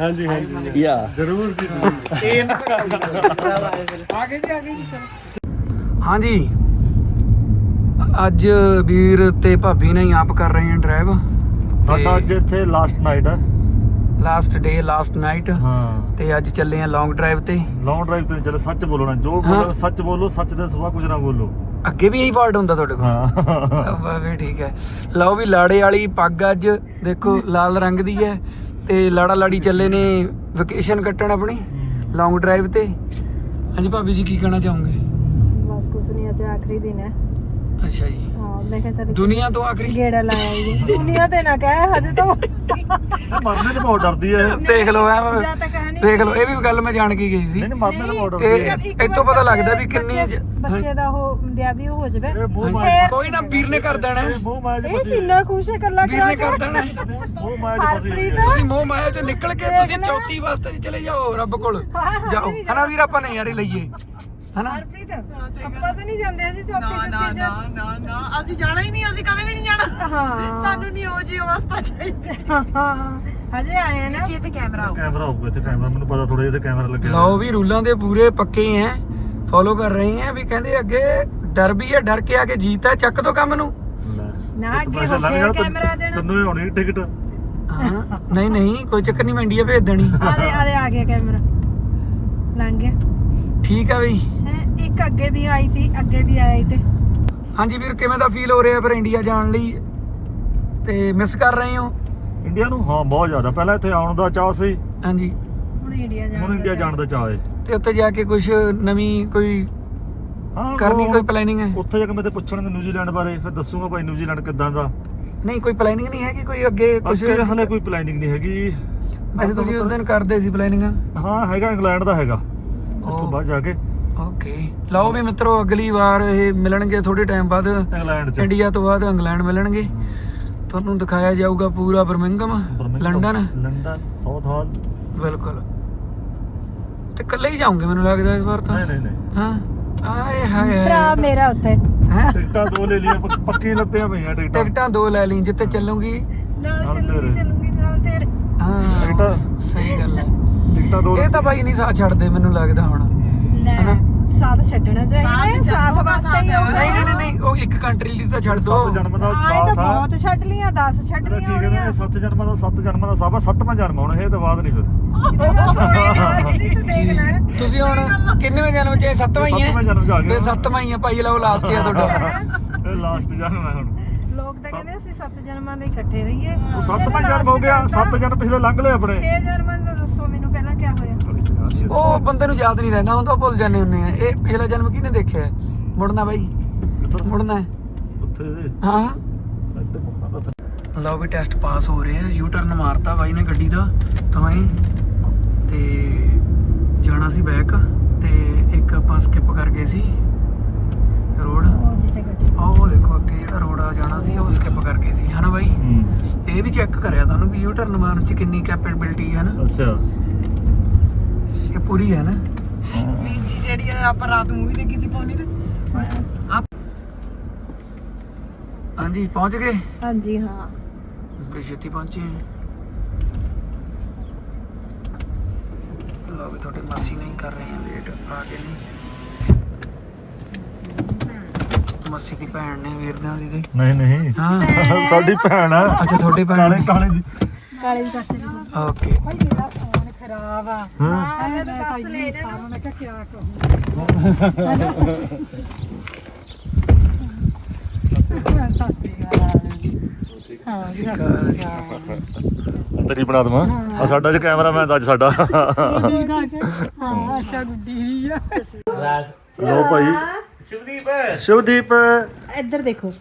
ਹਾਂਜੀ ਹਾਂਜੀ। ਯਾ ਜ਼ਰੂਰ ਜੀ ਆਗੇ ਜੀ ਆਗੇ ਜੀ ਚਲੋ। ਹਾਂਜੀ। ਅੱਜ ਵੀਰ ਤੇ ਭਾਬੀ ਨੇ ਹੀ ਆਪ ਕਰ ਰਹੇ ਹਨ ਡਰਾਈਵ ਸਾਡਾ ਅੱਜ ਇੱਥੇ ਲਾਸਟ ਨਾਈਟ ਹੈ ਲਾਸਟ ਡੇ ਲਾਸਟ ਨਾਈਟ ਹਾਂ। ਤੇ ਅੱਜ ਚੱਲੇ ਆ ਲੌਂਗ ਡਰਾਈਵ ਤੇ। ਲੌਂਗ ਡਰਾਈਵ ਤੇ ਚਲੇ ਸੱਚ ਬੋਲੋ ਨਾ ਜੋ। ਬੋਲੋ ਸੱਚ ਬੋਲੋ ਸੱਚ ਦੇ ਸਿਵਾ ਕੁਝ ਨਾ ਬੋਲੋ। ਅੱਗੇ ਵੀ ਇਹੀ ਵਰਡ ਹੁੰਦਾ ਤੁਹਾਡੇ ਕੋਲ? ਹਾਂ। ਵਾ ਵੀ ਠੀਕ ਹੈ। ਲਓ ਵੀ ਲਾੜੇ ਵਾਲੀ ਪੱਗ ਅੱਜ ਦੇਖੋ ਲਾਲ ਰੰਗ ਦੀ ਹੈ। ਤੇ ਲਾੜਾ ਲਾੜੀ ਚੱਲੇ ਨੇ ਵਕੇਸ਼ਨ ਕੱਟਣ ਆਪਣੀ ਲੌਂਗ ਡਰਾਈਵ ਤੇ। ਹਾਂਜੀ ਭਾਬੀ ਜੀ ਕੀ ਕਹਿਣਾ ਚਾਹੋਗੇ? ਬਸ ਕੁਛ ਨਹੀਂ ਅੱਜ ਆਖਰੀ ਦਿਨ ਹੈ। ਅੱਛਾ ਜੀ। ਮੈਂ ਕਿਹਾ ਸਾਰੇ ਦੁਨੀਆ ਤੋਂ ਆਖਰੀ। ਗੇੜਾ ਲਾਇਆ ਜੀ। ਦੁਨੀਆ ਤੇ ਨਾ ਕਹਿ ਹਜੇ ਤਾਂ ਮਰਨੇ ਤੋਂ ਬਹੁਤ ਡਰਦੀ ਹੈ। ਦੇਖ ਲਓ ਐ ਜਾਂ ਤਾਂ ਕਹਾਣੀ ਦੇਖ ਲਓ ਇਹ ਵੀ ਗੱਲ ਮੈਂ ਜਾਣ ਕੇ ਗਈ ਸੀ। ਨਹੀਂ ਨਹੀਂ ਮਰਨੇ ਤੋਂ ਬਹੁਤ ਡਰਦੀ ਇਹ ਹੈ। ਇੱਕ ਇੱਥੋਂ ਵਾਰ ਪਤਾ ਲੱਗਦਾ ਬੱਚੇ- ਵੀ ਕਿੰਨੀ ਜ- ਬੱਚੇ- ਬੱਚੇ ਦਾ ਉਹ ਵਿਆਹ ਵੀ ਹੋ ਜਾਵੇ। ਇਹ ਮੂੰਹ ਹਾਂਜੀ। ਮਾਇਆ ਕੋਈ ਨਾ ਵੀਰ ਨੇ ਕਰ ਦੇਣਾ। ਹੈ। ਮੂੰਹ ਮਾਇਆ ਚ ਇਹ ਫਸੀ ਕਿੰਨਾ ਖੁਸ਼ ਹੈ ਕੱਲਾ ਵੀਰ ਨੇ ਕਰ ਦੇਣਾ। ਹੈ। ਮੂੰਹ ਮਾਇਆ ਚ ਫਸੀ ਹੋਈ ਹਰਪ੍ਰੀਤ ਹੈ। ਤੁਸੀਂ ਮੋਹ ਮਾਇਆ ਚੋਂ ਨਿਕਲ ਕੇ ਤੁਸੀਂ ਚੌਥੀ ਵਾਸਤੇ 'ਚ ਚਲੇ ਜਾਓ ਰੱਬ ਕੋਲ। ਜਾਓ। ਹਨਾ ਵੀਰ ਆਪਾਂ ਨਹੀਂ ਯਾਰੀ ਲਈਏ। ਹਨਾ? ਹਰਪ੍ਰੀਤ ਆਪਾਂ ਤਾਂ ਨਹੀਂ ਜਾਂਦੇ ਜੀ ਚੌਥੀ ਸੁੱਤੀ ਚ। ਨਾ ਨਾ ਅਸੀਂ ਜਾਣਾ ਹੀ ਨਹੀਂ ਅਸੀਂ ਕਦੇ ਵੀ ਨਹੀਂ ਜਾਣਾ। ਹਾਂ। ਸਾਨੂੰ ਨਹੀਂ ਉਹ ਜੀ ਅਵਸਥਾ ਚਾਹੀਦੀ। ਹਾਂ। ਹਜੇ ਆਏ ਆ ਨਾ। ਜੀ ਇੱਥੇ ਕੈਮਰਾ ਆਊ ਕੈਮਰਾ ਹੋਊਗਾ ਇੱਥੇ ਕੈਮਰਾ ਮੈਨੂੰ ਪਤਾ ਥੋੜਾ ਜਿਹਾ ਕੈਮਰਾ ਲੱਗਿਆ ਲਓ ਵੀ ਰੂਲਾਂ ਦੇ ਪੂਰੇ ਪੱਕੇ ਹੈ ਫੋਲੋ ਕਰ ਰਹੇ ਹੈ ਵੀ ਕਹਿੰਦੇ ਅੱਗੇ ਡਰ ਵੀ ਹੈ ਡਰ ਕੇ ਆ ਕੇ ਜੀਤ ਹੈ ਚੱਕ ਦੋ ਕੰਮ ਨੂੰ। ਨਾ ਅੱਗੇ ਹੋ ਗਿਆ ਕੈਮਰਾ ਦੇਣਾ। ਤੈਨੂੰ ਹੀ ਹੋਣੀ ਟਿਕਟ। ਹਾਂ ਨਹੀਂ ਨਹੀਂ ਕੋਈ ਚੱਕਰ ਨਹੀਂ ਮੈਂ ਇੰਡੀਆ ਭੇਜ ਦੇਣੀ। ਆਲੇ ਆਲੇ ਆ ਗਿਆ ਕੈਮਰਾ। ਲੰਘ ਗਿਆ। ਠੀਕ ਆ ਬਈ? ਹੈ ਇੱਕ ਅੱਗੇ ਵੀ ਆਈ ਸੀ ਅੱਗੇ ਵੀ ਆਇਆ ਤੇ। ਹਾਂਜੀ ਵੀਰ ਕਿਵੇਂ ਦਾ ਫੀਲ ਹੋ ਰਿਹਾ ਫਿਰ ਇੰਡੀਆ ਜਾਣ ਲਈ? ਤੇ ਮਿਸ ਕਰ ਰਹੇ ਹੋ? ਇੰਡੀਆ ਨੂੰ? ਹਾਂ ਬਹੁਤ ਜ਼ਿਆਦਾ। ਪਹਿਲਾਂ ਇੱਥੇ ਆਉਣ ਦਾ ਚਾਹ ਸੀ। ਹਾਂਜੀ। ਹੁਣ ਇੰਡੀਆ ਜਾਣ ਹੁਣ ਇੰਡੀਆ ਜਾਣ ਦਾ ਚਾਹ ਹੈ ਤੇ ਉੱਥੇ ਜਾ ਕੇ ਕੁਝ ਨਵੀਂ ਕੋਈ ਹਾਂ ਕਰਨੀ ਉਹ- ਕੋਈ ਪਲੈਨਿੰਗ ਹੈ? ਉੱਥੇ ਜਾ ਕੇ ਮੈਂ ਤੇ ਪੁੱਛਣਗੇ ਨਿਊਜ਼ੀਲੈਂਡ ਬਾਰੇ ਫਿਰ ਦੱਸੂਗਾ ਭਾਈ ਨਿਊਜ਼ੀਲੈਂਡ ਕਿੱਦਾਂ ਦਾ। ਨਹੀਂ ਕੋਈ ਪਲੈਨਿੰਗ ਨਹੀਂ ਹੈ ਕਿ ਕੋਈ ਅੱਗੇ ਕੁਝ ਅੱਗੇ ਹਲੇ ਕੋਈ ਪਲੈਨਿੰਗ ਨਹੀਂ ਹੈਗੀ। ਵੈਸੇ ਤੁਸੀਂ ਉਸ ਦਿਨ ਕਰਦੇ ਸੀ ਪਲੈਨਿੰਗ ਹਾਂ ਹੈਗਾ ਇੰਗਲੈਂਡ ਦਾ ਹੈਗਾ। ਉਸ ਤੋਂ। ਬਾਅਦ ਜਾ ਕੇ ਓਕੇ। ਲਓ ਵੀ ਮਿੱਤਰੋ ਅਗਲੀ ਵਾਰ ਇਹ ਮਿਲਣਗੇ ਥੋੜੇ ਟਾਈਮ ਬਾਅਦ। ਇੰਗਲੈਂਡ ਚ। ਇੰਡੀਆ ਤੋਂ ਬਾਅਦ ਇੰਗਲੈਂਡ ਮਿਲਣਗੇ। ਤੁਹਾਨੂੰ ਦਿਖਾਇਆ ਜਾਊਗਾ ਪੂਰਾ ਬਰਮਿੰਗਮ ਲੰਡਨ। London Southall. ਬਿਲਕੁਲ। ਤੇ ਇਕੱਲੇ ਹੀ ਜਾਉਂਗੇ ਮੈਨੂੰ ਲੱਗਦਾ ਇਸ ਵਾਰ ਤਾਂ। ਨਹੀਂ ਨਹੀਂ ਨਹੀਂ। ਹਾਂ। ਆਏ ਹਾਏ। ਭਰਾ ਮੇਰਾ ਉੱਥੇ। ਹੈਂ? ਟਿਕਟਾਂ ਦੋ ਲੈ ਲਈਆਂ ਪੱਕ- ਲੱਤੀਆਂ ਪਈਆਂ ਟਿਕਟਾਂ। ਟਿਕਟਾਂ ਦੋ ਲੈ ਲਈ ਜਿੱਥੇ ਚੱਲੂਗੀ। ਨਾਲ ਚੱਲੂਗੀ। ਚੱਲੂਗੀ ਨਾਲ ਤੇਰੇ। ਹਾਂ ਸਹੀ ਗੱਲ ਹੈ ਟਿਕਟਾਂ ਦੋ ਇਹ ਤਾਂ ਬਾਈ ਨਹੀਂ ਸਾਥ ਛੱਡਦੇ ਮੈਨੂੰ ਲੱਗਦਾ ਹੁਣ। ਹਨਾ? ਸਾਥ ਛੱਡਣਾ ਚਾਹੀਦਾ ਹੈ ਸਾਥ ਵਾਸਤੇ ਹੀ ਹੋਊਗਾ। ਨਹੀਂ ਨਹੀਂ ਨਹੀਂ, ਨਹੀਂ ਉਹ ਇੱਕ ਕੰਟਰੀ ਲਈ ਤਾਂ ਛੱਡ ਦੋ। ਸੱਤ ਜਨਮ ਦਾ ਹਾਂ ਇਹ ਤਾਂ ਸਾਥ ਆ। ਬਹੁਤ ਛੱਡ ਲੀਆਂ 10 ਛੱਡ ਇਹਦਾ ਕੀ ਲੀਆਂ ਕਹਿੰਦੇ ਹੋਣੀਆਂ। ਨੇ ਸੱਤ ਜਨਮਾਂ ਦਾ ਸੱਤ ਜਨਮਾਂ ਦਾ ਸਾਬਾ ਸੱਤਵਾਂ ਜਨਮ ਹੁਣ ਇਹ ਤੋਂ ਬਾਅਦ ਨਹੀਂ ਫਿਰ। ਇਹਦੀ ਤੂੰ ਦੇਖ ਲੈ। ਤੁਸੀਂ ਹੁਣ ਕਿੰਨੇਵੇਂ ਜਨਮ ਚ? ਇਹ ਸੱਤਵਾਂ ਹੀ ਸੱਤਵਾਂ ਹੈ ਜਨਮ ਚ ਆ ਗਏ ਇਹ ਸੱਤਵਾਂ ਹੀ ਹੈ ਭਾਈ ਲਓ ਲਾਸਟ ਹੈ ਤੁਹਾਡਾ। ਇਹ ਲਾਸਟ ਜਨਮ ਹੈ ਹੁਣ। ਲੋਕ ਤਾਂ ਕਹਿੰਦੇ ਅਸੀਂ ਸੱਤ ਜਨਮਾਂ ਲਈ ਇਕੱਠੇ ਰਹੀਏ। ਉਹ ਸੱਤਵਾਂ ਜਨਮ ਹੋ ਗਿਆ ਸੱਤ ਜਨਮ ਪਿਛਲੇ ਲੰਘ ਲਏ ਆਪਣੇ। 6 ਜਨਮਾਂ ਦਾ ਦੱਸੋ ਮੈਨੂੰ ਪਹਿਲਾਂ ਕੀ ਹੋਇਆ। ਉਹ ਬੰਦੇ ਨੂੰ ਯਾਦ ਨਹੀਂ ਰਹਿੰਦਾ ਹੁੰਦਾ ਉਹ ਭੁੱਲ ਜਾਂਦੇ ਹੁੰਦੇ ਆ। ਇਹ ਪਿਛਲਾ ਜਨਮ ਕਿਹਨੇ ਦੇਖਿਆ? ਹੈ? ਮੁੜਨਾ ਬਾਈ? ਮੁੜਨਾ। ਹੈ। ਉੱਥੇ। ਲਓ ਵੀ ਟੈਸਟ ਪਾਸ ਹੋ ਰਹੇ। ਆ ਯੂ ਟਰਨ ਮਾਰਤਾ ਬਾਈ ਨੇ ਗੱਡੀ ਦਾ ਤਾਂ ਹੀ ਤੇ ਜਾਣਾ ਸੀ ਬੈਕ ਤੇ ਇੱਕ ਆਪਾਂ ਸਕਿਪ ਕਰ ਗਏ ਸੀ। ਰੋਡ ਉਹ ਦੇਖੋ ਅੱਗੇ ਜਿਹੜਾ ਰੋਡ ਆ ਜਾਣਾ ਸੀ ਉਹ ਸਕਿਪ ਕਰ ਗਏ ਸੀ ਹਨਾ ਬਾਈ? ਹੂੰ। ਤੇ ਇਹ ਵੀ ਚੈੱਕ ਕਰਿਆ ਤੁਹਾਨੂੰ ਵੀ ਯੂ ਟਰਨ ਮਾਰਨ ਚ ਕਿੰਨੀ ਕੈਪੇਬਿਲਿਟੀ ਹੈ ਨਾ ਅੱਛਾ। ਇਹ ਪੂਰੀ ਹੈ। ਨਾ ਵੀਰ ਜੀ ਜਿਹੜੀ ਆ, ਆਪਾਂ ਰਾਤ ਮੂਵੀ ਦੇਖੀ ਸੀ ਪੌਣੀ ਤੇ। ਹਾਂਜੀ ਪਹੁੰਚ ਗਏ? ਹਾਂਜੀ ਹਾਂ। ਬੜੀ ਛੇਤੀ ਪਹੁੰਚੇ ਲਓ ਵੀ ਤੁਹਾਡੇ ਮਾਸੀ ਨਹੀਂ ਕਰ ਰਹੇ ਆ ਵੇਟ ਆ ਕੇ ਨਹੀਂ ਮਾਸੀ ਦੀ ਭੈਣ ਨੇ ਵੀਰਦਿਆਂ ਦੀ ਦੇ। ਨਹੀਂ ਨਹੀਂ। ਹਾਂ। ਸਾਡੀ ਭੈਣ ਆ। ਅੱਛਾ ਤੁਹਾਡੀ ਭੈਣ। ਕਾਲੇ ਕਾਲੇ ਦੀ ਕਾਲੇ ਦੀ ਚਾਚੇ ਦੀ। ਓਕੇ। ਖਰਾਬ ਆ। ਹਾਂ। ਮੈਂ ਦੱਸ ਲੈ ਨਾ ਮੈਂ ਕਿਹਾ ਕਿਆ ਕਹੂੰ। ਤੇਰੀ ਬਣਾ ਦਵਾਂ। ਆ ਸਾਡਾ ਚ ਕੈਮਰਾਮੈਨ ਦਾ ਅੱਜ ਸਾਡਾ। ਹਾਂ ਆਸ਼ਾ ਗੁੱਡੀ ਹੀ ਆ। ਲੋ ਭਾਈ। ਸ਼ਿਵਦੀਪ ਸ਼ਿਵਦੀਪ ਇੱਧਰ ਦੇਖੋ।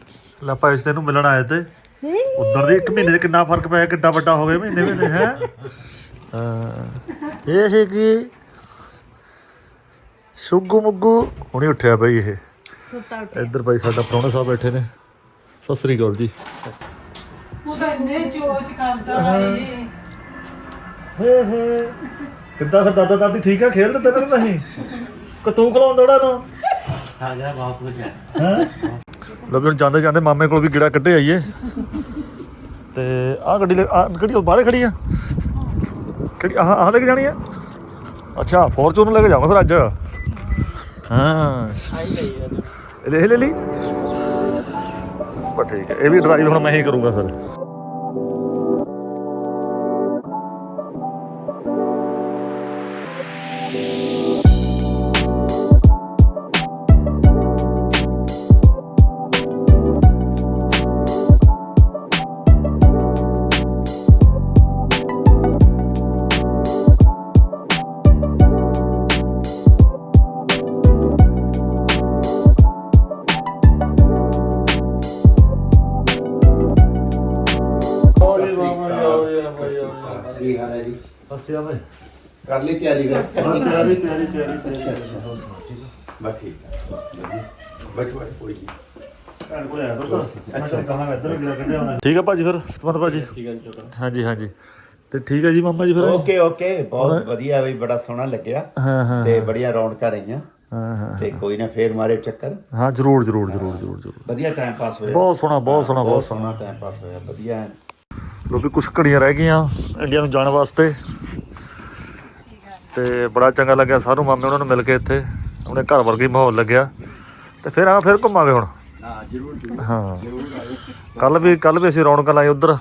ਲੈ ਭਾਈ ਅਸੀਂ ਤੈਨੂੰ ਮਿਲਣ ਆਏ ਤੇ। ਉਧਰ ਦੇ ਇੱਕ ਮਹੀਨੇ ਦੇ ਕਿੰਨਾ ਫ਼ਰਕ ਪਿਆ ਕਿੱਡਾ ਵੱਡਾ ਹੋ ਗਿਆ ਮਹੀਨੇ ਮਹੀਨੇ ਹੈ? ਇਹ ਸੀ ਕਿ ਸੁੱਗੂ ਮੁੱਗੂ ਹੁਣੇ ਉੱਠਿਆ ਬਈ ਇਹ। ਸੁੱਤਾ ਇੱਧਰ ਭਾਈ ਸਾਡਾ ਪ੍ਰਾਹੁਣਾ ਸਾਹਿਬ ਬੈਠੇ ਨੇ। ਸਤਿ ਸ੍ਰੀ ਅਕਾਲ ਜੀ। ਉਹਨੇ ਚੋਚ ਕਰਦਾ ਹੇ ਹੇ ਕਿੱਦਾਂ ਫਿਰ ਦਾਦਾ ਦਾਦੀ ਠੀਕ ਆ? ਖੇਲਦੇ ਤੇਰੇ ਨਾਲ ਨਹੀਂ ਕਿ ਤੂੰ ਖਲਾਉਂਦਾ ਉਹਦਾ ਨੂੰ ਆ ਬਹੁਤ ਕੁਝ ਹੈ। ਹੈ ਲੋਕ ਹੁਣ ਜਾਂਦੇ ਜਾਂਦੇ ਮਾਮੇ ਕੋਲ ਵੀ ਗਿੜਾ ਕੱਢੇ ਆਈਏ। ਤੇ ਆਹ ਗੱਡੀ ਲੈ- ਗੱਡੀ ਉਹ ਬਾਹਰ ਖੜੀ ਆ? ਕਿਹੜੀ, ਆਹ ਆਹ ਲੈ ਕੇ ਜਾਣੀ ਆ? ਅੱਛਾ ਫੋਰਚੂਨ ਲੈ ਕੇ ਜਾਵਾਂ ਫਿਰ ਅੱਜ। ਹਾਂ। ਇਹ ਲੈ ਲਈ। ਬਸ ਠੀਕ ਹੈ, ਇਹ ਵੀ ਡਰਾਈਵ ਹੁਣ ਮੈਂ ਹੀ ਕਰੂੰਗਾ ਸਰ। ਹੱਸਿਆ ਭਾਈ ਕਰ ਲਈ ਤਿਆਰੀ ਕਰ ਤਿਆਰੀ ਤਿਆਰੀ ਤਿਆਰੀ ਬਸ ਠੀਕ ਹੈ ਬੈਠ ਬੈਠ ਕੋਈ ਨਹੀਂ। ਭੈਣ ਕੋਲ ਆਇਆ ਪੁੱਤ ਅੱਛਾ। ਕਹਾਂ ਇੱਧਰ ਵੀ ਹੋਣਾ ਠੀਕ ਹੈ ਭਾਜੀ ਫਿਰ ਸਤਮਤ ਭਾਜੀ। ਠੀਕ ਹੈ ਜੀ ਹਾਂਜੀ ਹਾਂਜੀ। ਤੇ ਠੀਕ ਹੈ ਜੀ ਮਾਮਾ ਜੀ ਫਿਰ? Okay okay. ਬਹੁਤ ਵਧੀਆ ਬਈ ਬੜਾ ਸੋਹਣਾ ਲੱਗਿਆ। ਹਾਂ ਹਾਂ ਤੇ ਬੜੀਆਂ ਰੌਣਕਾਂ ਰਹੀਆਂ। ਹਾਂ ਹਾਂ ਤੇ ਕੋਈ ਨਾ ਫੇਰ ਮਾਰੇ ਚੱਕਰ। ਹਾਂ ਜਰੂਰ ਜਰੂਰ ਜਰੂਰ ਜਰੂਰ ਜਰੂਰ। ਵਧੀਆ ਟਾਈਮ ਪਾਸ ਹੋਇਆ। ਬਹੁਤ ਸੋਹਣਾ ਬਹੁਤ ਸੋਹਣਾ ਬਹੁਤ ਸੋਹਣਾ। ਟਾਈਮ ਪਾਸ ਹੋਇਆ। ਵਧੀਆ। ਲੋਕੀ ਕੁਝ ਘੜੀਆਂ ਰਹਿ ਗਈਆਂ ਇੰਡੀਆ ਨੂੰ ਜਾਣ ਵਾਸਤੇ। ਤੇ ਬੜਾ ਚੰਗਾ ਲੱਗਿਆ ਸਾਰੂ ਮਾਮੇ ਉਹਨਾਂ ਨੂੰ ਮਿਲ ਕੇ ਇੱਥੇ। ਆਪਣੇ ਘਰ ਵਰਗਾ ਹੀ ਮਾਹੌਲ ਲੱਗਿਆ। ਤੇ ਫਿਰ ਆ ਫਿਰ ਘੁੰਮਾਂਗੇ ਹੁਣ। ਹਾਂ ਜਰੂਰ ਜਰੂਰ। ਹਾਂ। ਕੱਲ ਵੀ ਕੱਲ ਵੀ ਅਸੀਂ ਰੌਣਕਾਂ ਲਾਈ ਉਧਰ। ਹਾਂ।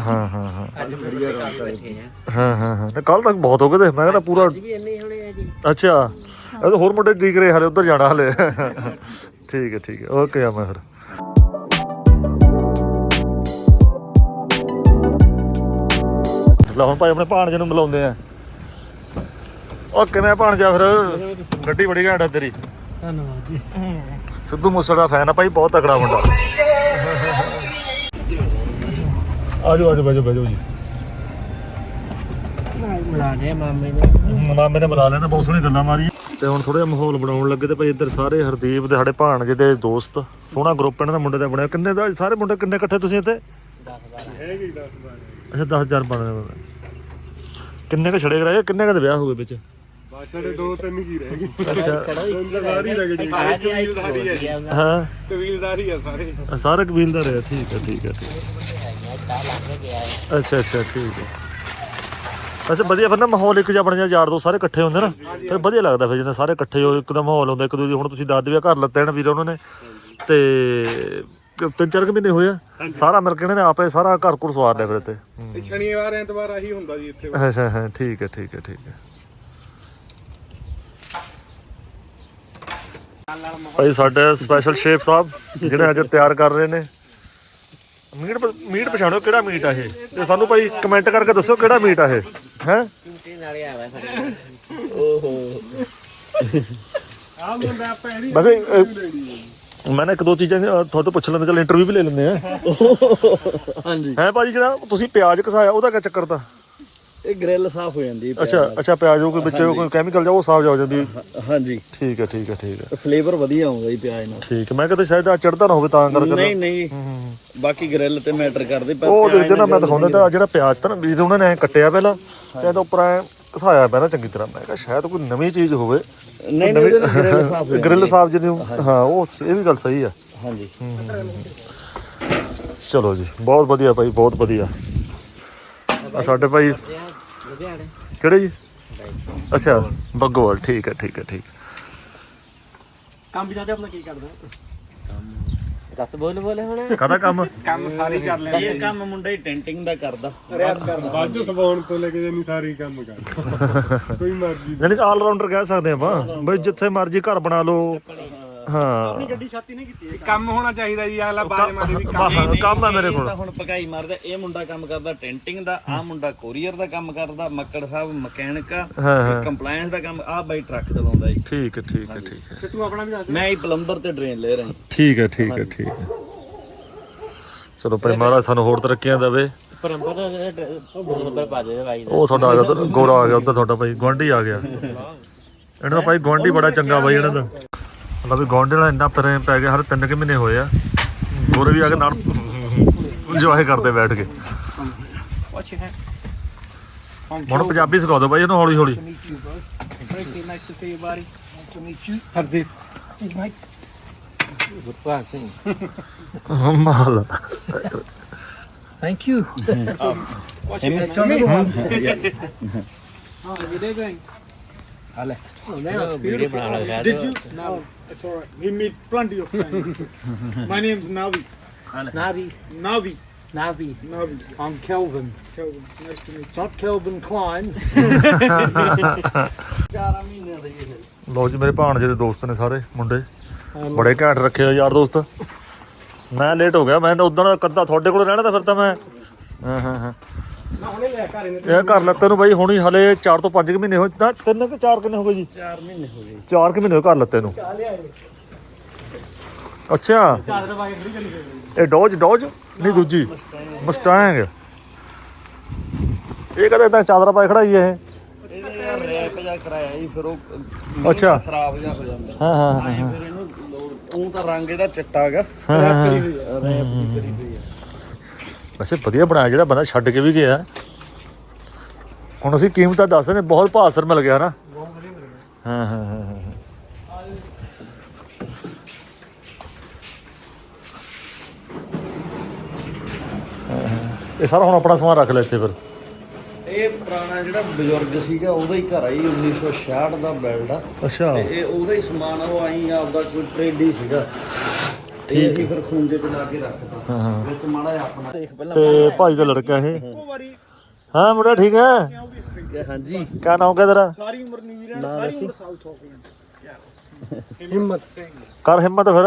ਹਾਂ ਹਾਂ ਅੱਜ ਬੜੀਆਂ ਰੌਣਕਾਂ ਰਹੀਆਂ ਹਾਂ ਹਾਂ ਹਾਂ। ਤੇ ਕੱਲ ਤੱਕ ਬਹੁਤ ਹੋ ਗਏ ਤੇ ਮੈਂ ਕਹਿੰਦਾ ਪੂਰਾ ਅੱਛਾ। ਇਹ ਤਾਂ ਹੋਰ ਮੁੰਡੇ ਠੀਕ ਰਹੇ ਹਲੇ ਉਧਰ ਜਾਣਾ ਹਲੇ। ਠੀਕ ਹੈ ਠੀਕ ਹੈ। ਓਕੇ ਆ ਮੈਂ ਫਿਰ। ਲੈ ਹੁਣ ਭਾਈ ਆਪਣੇ ਭਾਣਜੇ ਨੂੰ ਮਿਲਾਉਂਦੇ ਆ। ਉਹ ਕਿਵੇਂ ਭਾਣਜਾ ਫਿਰ? ਗੱਡੀ ਬੜੀ ਘੈਂਟ ਆ ਤੇਰੀ। ਧੰਨਵਾਦ ਜੀ। ਸਿੱਧੂ ਮੂਸੇ ਦਾ ਫੈਨ ਆ ਭਾਈ ਬਹੁਤ ਤਕੜਾ ਮੁੰਡਾ। ਆਜੋ ਆਜੋ ਬੈਜੋ ਬੈਜੋ ਜੀ। ਮਾਮੇ ਨੇ। ਮਾਮੇ ਨੇ ਬੁਲਾ ਲਿਆ ਤਾਂ ਬਹੁਤ ਸੋਹਣੀ ਗੱਲਾਂ ਮਾਰੀ ਤੇ ਹੁਣ ਥੋੜਾ ਜਿਹਾ ਮਾਹੌਲ ਬਣਾਉਣ ਲੱਗੇ ਤੇ ਭਾਈ ਇੱਧਰ ਸਾਰੇ ਹਰਦੀਪ ਦੇ ਸਾਡੇ ਭਾਣਜੇ ਦੇ ਦੋਸਤ ਸੋਹਣਾ ਗਰੁੱਪ ਇਹਨਾਂ ਦਾ ਮੁੰਡੇ ਦਾ ਬਣਿਆ। ਕਿੰਨੇ ਦਾ ਸਾਰੇ ਮੁੰਡੇ ਕਿੰਨੇ ਇਕੱਠੇ ਤੁਸੀਂ ਇੱਥੇ? 10 12 ਅੱਛਾ 10000 ਬਣੇ ਕਿੰਨੇ ਕ ਛੜੇ ਕਰਾਏ ਕਿੰਨੇ ਕ ਦੇ ਵਿਆਹ ਹੋ ਗਏ ਵਿੱਚ? ਸਾਡੇ ਦੋ ਤਿੰਨ ਕੀ ਰਹਿ ਗਏ। ਅੱਛਾ। ਸਾਰੀ ਲੱਗ ਜੀ ਹਾਂ। ਕਬੀਲਦਾਰੀ ਆ ਸਾਰੇ। ਸਾਰੇ ਕਬੀਲਦਾਰ ਹੈ ਠੀਕ ਹੈ ਠੀਕ ਹੈ ਠੀਕ ਹੈ। ਅੱਛਾ ਅੱਛਾ ਠੀਕ ਹੈ। ਅੱਛਾ ਵਧੀਆ ਫਿਰ ਨਾ ਮਾਹੌਲ ਇੱਕ ਜਿਹਾ ਬਣ ਜਾਂਦਾ ਯਾਰ ਦੋ ਸਾਰੇ ਇਕੱਠੇ ਹੁੰਦੇ ਨਾ। ਫਿਰ ਵਧੀਆ ਲੱਗਦਾ ਫਿਰ ਜਦੋਂ ਸਾਰੇ ਇਕੱਠੇ ਹੋ ਇੱਕ ਦਾ ਮਾਹੌਲ ਹੁੰਦਾ ਇੱਕ ਦੂਜੇ ਹੁਣ ਤੁਸੀਂ ਦੱਸ ਦਿਓ ਘਰ ਲੱਤੇ ਨੇ ਵੀਰ ਉਹਨਾਂ ਨੇ। ਤੇ ਤਿੰਨ ਚਾਰ ਕੁ ਮਹੀਨੇ ਹੋਏ ਆ। ਸਾਰਾ ਮਿਲ ਕੇ ਇਹਨਾਂ ਨੇ ਆਪੇ ਸਾਰਾ ਘਰ ਘੁਰ ਸਵਾਰ ਲਿਆ ਫਿਰ ਇੱਥੇ। ਹੂੰ। ਇਹ ਸ਼ਨੀਵਾਰ ਐਤਵਾਰ ਆਹੀ ਹੁੰਦਾ ਜੀ ਇੱਥੇ। ਅੱਛਾ ਹਾਂ ਠੀਕ ਹੈ ਠੀਕ ਹੈ ਠੀਕ ਹੈ। ਭਾਈ ਸਾਡੇ ਸਪੈਸ਼ਲ ਸ਼ੇਫ ਸਾਹਿਬ ਜਿਹੜੇ ਅੱਜ ਤਿਆਰ ਕਰ ਰਹੇ ਨੇ। ਮੀਟ ਮੀਟ ਪਛਾਣੋ ਕਿਹੜਾ ਮੀਟ ਆ ਇਹ? ਤੇ ਸਾਨੂੰ ਭਾਈ ਕਮੈਂਟ ਕਰਕੇ ਦੱਸੋ ਕਿਹੜਾ ਮੀਟ ਆ ਇਹ ਹੈ? ਮੁੰਡਾ ਅਹ, ਮੈਂ ਨਾ ਇੱਕ ਦੋ ਚੀਜ਼ਾਂ ਤੁਹਾਡੇ ਪੁੱਛ ਲੈਂਦੇ ਚਲ ਇੰਟਰਵਿਊ ਵੀ ਲੈ ਲੈਂਦੇ ਆ। ਹਾਂਜੀ। ਹੈ ਭਾਜੀ ਜਿਹੜਾ ਤੁਸੀਂ ਪਿਆਜ਼ ਘਸਾਇਆ ਉਹਦਾ ਕੀ ਚੱਕਰ ਤਾਂ? ਇਹ ਗ੍ਰਿਲ ਸਾਫ਼ ਹੋ ਜਾਂਦੀ ਹੈ ਅੱਛਾ ਅੱਛਾ ਪਿਆਜ਼ ਉਹ ਕੋਈ ਵਿੱਚ ਕੋਈ ਕੈਮੀਕਲ ਜਾ ਉਹ ਸਾਫ਼ ਜਾ ਹੋ? ਜਾਂਦੀ ਹਾਂਜੀ। ਠੀਕ ਹੈ ਠੀਕ ਹੈ ਠੀਕ ਹੈ। ਫਲੇਵਰ ਵਧੀਆ ਆਉਂਦਾ ਜੀ ਪਿਆਜ਼ ਨਾਲ। ਠੀਕ ਹੈ ਮੈਂ ਕਹਿੰਦਾ ਸ਼ਾਇਦ ਆ ਚੜਦਾ ਨਾ ਹੋਵੇ ਤਾਂ ਕਰਕੇ ਨਹੀਂ ਨਹੀਂ। ਬਾਕੀ ਗ੍ਰਿਲ ਤੇ ਮੈਟਰ ਕਰਦੇ ਪਰ ਉਹ ਪਿਆਜ਼ ਨਾਲ ਮੈਂ ਦਿਖਾਉਂਦਾ ਤਾਂ ਜਿਹੜਾ ਪਿਆਜ਼ ਤਾਂ ਨਾ ਉਹਨਾਂ ਨੇ ਐਂ ਕੱਟਿਆ ਪਹਿਲਾਂ ਤੇ ਇਹਦੇ ਉੱਪਰ ਐ ਘਸਾਇਆ ਪਹਿਲਾਂ ਚੰਗੀ ਤਰ੍ਹਾਂ। ਮੈਂ ਕਿਹਾ ਸ਼ਾਇਦ ਕੋਈ ਨਵੀਂ ਚੀਜ਼ ਹੋਵੇ। ਨਹੀਂ ਨਹੀਂ ਉਹਦੇ ਨਾਲ ਗ੍ਰਿਲ ਸਾਫ਼ ਹੋ ਗ੍ਰਿਲ ਸਾਫ਼ ਜਿਹੀ ਹਾਂ ਉਹ ਇਹ ਵੀ ਗੱਲ ਸਹੀ ਆ। ਹਾਂਜੀ। ਚਲੋ ਜੀ ਬਹੁਤ ਵਧੀਆ ਭਾਈ ਬਹੁਤ ਵਧੀਆ। ਆ ਸਾਡੇ ਭਾਈ ਕਿਹੜੇ ਜੀ? ਅੱਛਾ ਬੱਗੋਵਾਲ। ਠੀਕ ਹੈ ਠੀਕ ਹੈ ਠੀਕ। ਕੰਮ ਵੀ ਜਾਂਦੇ ਆਪਣਾ ਕੀ ਕਰਦਾ? ਦੱਸ ਬੋਲ ਬੋਲੇ ਹੁਣ। ਕਾਹਦਾ ਕੰਮ? ਕੰਮ ਸਾਰੇ ਕਰ ਲੈਂਦੇ ਇਹ ਕੰਮ ਮੁੰਡਾ ਹੀ ਟੈਂਟਿੰਗ ਦਾ ਕਰਦਾ। ਬਾਅਦ ਚ ਸਵਾਉਣ ਤੋਂ ਲੈ ਕੇ ਜਾਨੀ ਸਾਰੀ ਕੰਮ ਕਰ। ਕੋਈ ਮਰਜ਼ੀ। ਯਾਨੀ ਆਲ ਰਾਉਂਡਰ ਕਹਿ ਸਕਦੇ ਆਪਾਂ। ਬਈ ਜਿੱਥੇ ਮਰਜ਼ੀ ਘਰ ਬਣਾ ਲਓ। ਹਾਂ। ਕੰਮ ਹੋਣਾ ਚਾਹੀਦਾ ਜੀ ਅਗਲਾ ਬਾਜ ਮਾਰੇ ਵੀ ਕੰਮ ਵਾਹ, ਕੰਮ ਹੈ ਮੇਰੇ ਇਹ ਕੋਲ। ਤਾਂ ਹੁਣ ਪਕਾਈ ਮਾਰਦਾ ਇਹ ਮੁੰਡਾ ਕੰਮ ਕਰਦਾ ਟੈਂਟਿੰਗ ਦਾ ਆਹ ਮੁੰਡਾ ਕੋਰੀਅਰ ਦਾ ਕੰਮ ਕਰਦਾ ਮੱਕੜ ਸਾਹਿਬ ਮਕੈਨਿਕ ਆ ਹਾਂ ਹਾਂ। ਕੰਪਲਾਈਂਸ ਦਾ ਕੰਮ ਆਹ ਬਾਈ ਟਰੱਕ ਚਲਾਉਂਦਾ ਜੀ। ਠੀਕ ਹੈ ਠੀਕ ਹੈ ਠੀਕ ਹੈ। ਤੇ ਤੂੰ ਆਪਣਾ ਵੀ ਦੱਸ ਮੈਂ ਹੀ ਪਲੰਬਰ ਤੇ ਡਰੇਨ ਲੈ ਰਿਹਾ ਠੀਕ ਹੈ ਠੀਕ ਹੈ ਠੀਕ ਹੈ। ਚਲੋ ਭਾਈ ਮਹਾਰਾਜ ਸਾਨੂੰ ਹੋਰ ਤਰੱਕੀਆਂ ਦੇਵੇ। ਉਹ ਤੁਹਾਡਾ ਆ ਗਿਆ ਉੱਧਰ, ਗੋਰਾ ਆ ਗਿਆ ਉੱਧਰ ਤੁਹਾਡਾ ਭਾਈ ਗੁਆਂਢੀ ਆ ਗਿਆ। ਇਹਨਾਂ ਦਾ ਭਾਈ ਗੁਆਂਢੀ ਬੜਾ ਚੰਗਾ ਬਾਈ ਇਹਨਾਂ ਦਾ। ਮਤਲਬ ਵੀ ਗੌਂਡੇ ਵਾਲਾ ਇੰਨਾ ਪ੍ਰੇਮ ਪੈ ਗਿਆ ਹਰ ਤਿੰਨ ਕਿ ਮਹੀਨੇ ਹੋਏ ਆ ਹੋਰ ਵੀ ਆ ਕੇ ਨਾਲ ਇੰਜੋਏ ਕਰਦੇ ਬੈਠ ਕੇ ਹੁਣ ਪੰਜਾਬੀ ਸਿਖਾ ਦਿਓ ਬਾਈ ਇਹਨੂੰ ਹੌਲੀ ਹੌਲੀ ਹਰਦੀਪ ਗੁਰਪਾਲ ਸਿੰਘ ਮਾਲ Thank you. um, what's your name? yes. Oh, where are they going? Ale. Oh, that was beautiful. Did you? No. It's all right. We meet plenty of times. My name's Navi. Navi, Navi. Navi. Navi. I'm Kelvin. Kelvin. Nice to meet you. Not Kelvin Klein. ਲੋ ਜੀ ਮੇਰੇ ਭਾਣਜੇ ਦੇ ਦੋਸਤ ਨੇ ਸਾਰੇ ਮੁੰਡੇ ਬੜੇ ਘੈਂਟ ਰੱਖੇ ਹੋ ਯਾਰ ਦੋਸਤ ਮੈਂ ਲੇਟ ਹੋ ਗਿਆ ਮੈਂ ਤਾਂ ਉਦੋਂ ਦਾ ਕੱਦਾ ਤੁਹਾਡੇ ਕੋਲ ਰਹਿਣਾ ਤਾਂ ਫਿਰ ਤਾਂ ਮੈਂ ਹਾਂ ਹਾਂ ਹਾਂ ਇਹ ਘਰ ਲੱਤੇ ਨੂੰ ਬਾਈ ਹੁਣੀ ਹਲੇ 4 ਤੋਂ 5 ਮਹੀਨੇ ਹੋਏ ਤਾਂ ਤਿੰਨ ਕਿ 4 ਕਿੰਨੇ ਹੋ ਗਏ ਜੀ? 4 ਮਹੀਨੇ ਹੋ ਗਏ। 4 ਕਿ ਮਹੀਨੇ ਹੋਏ ਘਰ ਲੱਤੇ ਨੂੰ। ਅੱਛਾ। ਇਹ ਡੋਜ ਡੋਜ? ਨਹੀਂ ਦੂਜੀ। ਮਸਟੈਂਗ। ਇਹ ਕਦੇ ਤਾਂ ਚਾਦਰਾ ਪਾਏ ਖੜਾਈ ਇਹ? ਰੈਪ ਜਾ ਕਰਾਇਆ ਜੀ ਫਿਰ ਉਹ ਅੱਛਾ। ਖਰਾਬ ਜਾ ਹੋ ਜਾਂਦਾ। ਹਾਂ ਹਾਂ ਹਾਂ ਫਿਰ ਇਹਨੂੰ ਲੋੜ ਉਹ ਤਾਂ ਰੰਗ ਇਹਦਾ ਚਿੱਟਾ ਹੈਗਾ। ਰੈਪ। ਕਰੀ ਹੋਈ ਰੈਪ ਦੀ ਕਰੀ ਹੋਈ ਵੈਸੇ ਵਧੀਆ ਬਣਾਇਆ ਜਿਹੜਾ ਬੰਦਾ ਛੱਡ ਕੇ ਵੀ ਗਿਆ। ਹੁਣ ਅਸੀਂ ਕੀਮਤਾਂ ਦੱਸਦੇ ਨੇ ਬਹੁਤ ਭਾਅ ਮਿਲ ਗਿਆ ਨਾ। ਹਾਂ ਹਾਂ ਹਾਂ ਹਾਂ ਇਹ ਸਾਰਾ ਹੁਣ ਆਪਣਾ ਸਮਾਨ ਰੱਖ ਲੈ ਇੱਥੇ ਫਿਰ। ਇਹ ਪੁਰਾਣਾ ਜਿਹੜਾ ਬਜ਼ੁਰਗ ਸੀਗਾ ਉਹਦਾ ਹੀ ਘਰ ਆ ਜੀ 1966 ਦਾ ਬਿਲਡ ਆ। ਅੱਛਾ। ਤੇ ਇਹ ਉਹਦਾ ਹੀ ਸਮਾਨ ਆ, ਉਹ ਆਈ ਆਪਦਾ ਕੋਈ ਟ੍ਰੇਡੀ ਸੀਗਾ। ਤੇ ਅਸੀਂ ਫਿਰ ਖੂੰਜੇ ਤੇ ਲਾ ਕੇ ਰੱਖਤਾ। ਹਾਂ ਹਾਂ। ਵਿੱਚ ਮਾੜਾ ਜਿਹਾ ਆਪਣਾ। ਦੇਖ ਪਹਿਲਾਂ ਤੇ ਭਾਈ ਦਾ ਲੜਕਾ ਇਹ। ਹਾਂ ਮੁੰਡਾ ਠੀਕ ਹੈ। ਕਿ ਹਾਂਜੀ। ਕਿਆ ਨਾਮ ਹੈ ਤੇਰਾ? ਸਾਰੀ ਉਮਰ ਨਿਊਜ਼ੀਲੈਂਡ ਸਾਰੀ ਉਮਰ ਸਾਊਥ ਆਕਲੈਂਡ ਹਿੰਮਤ। ਕਰ ਹਿੰਮਤ ਫਿਰ।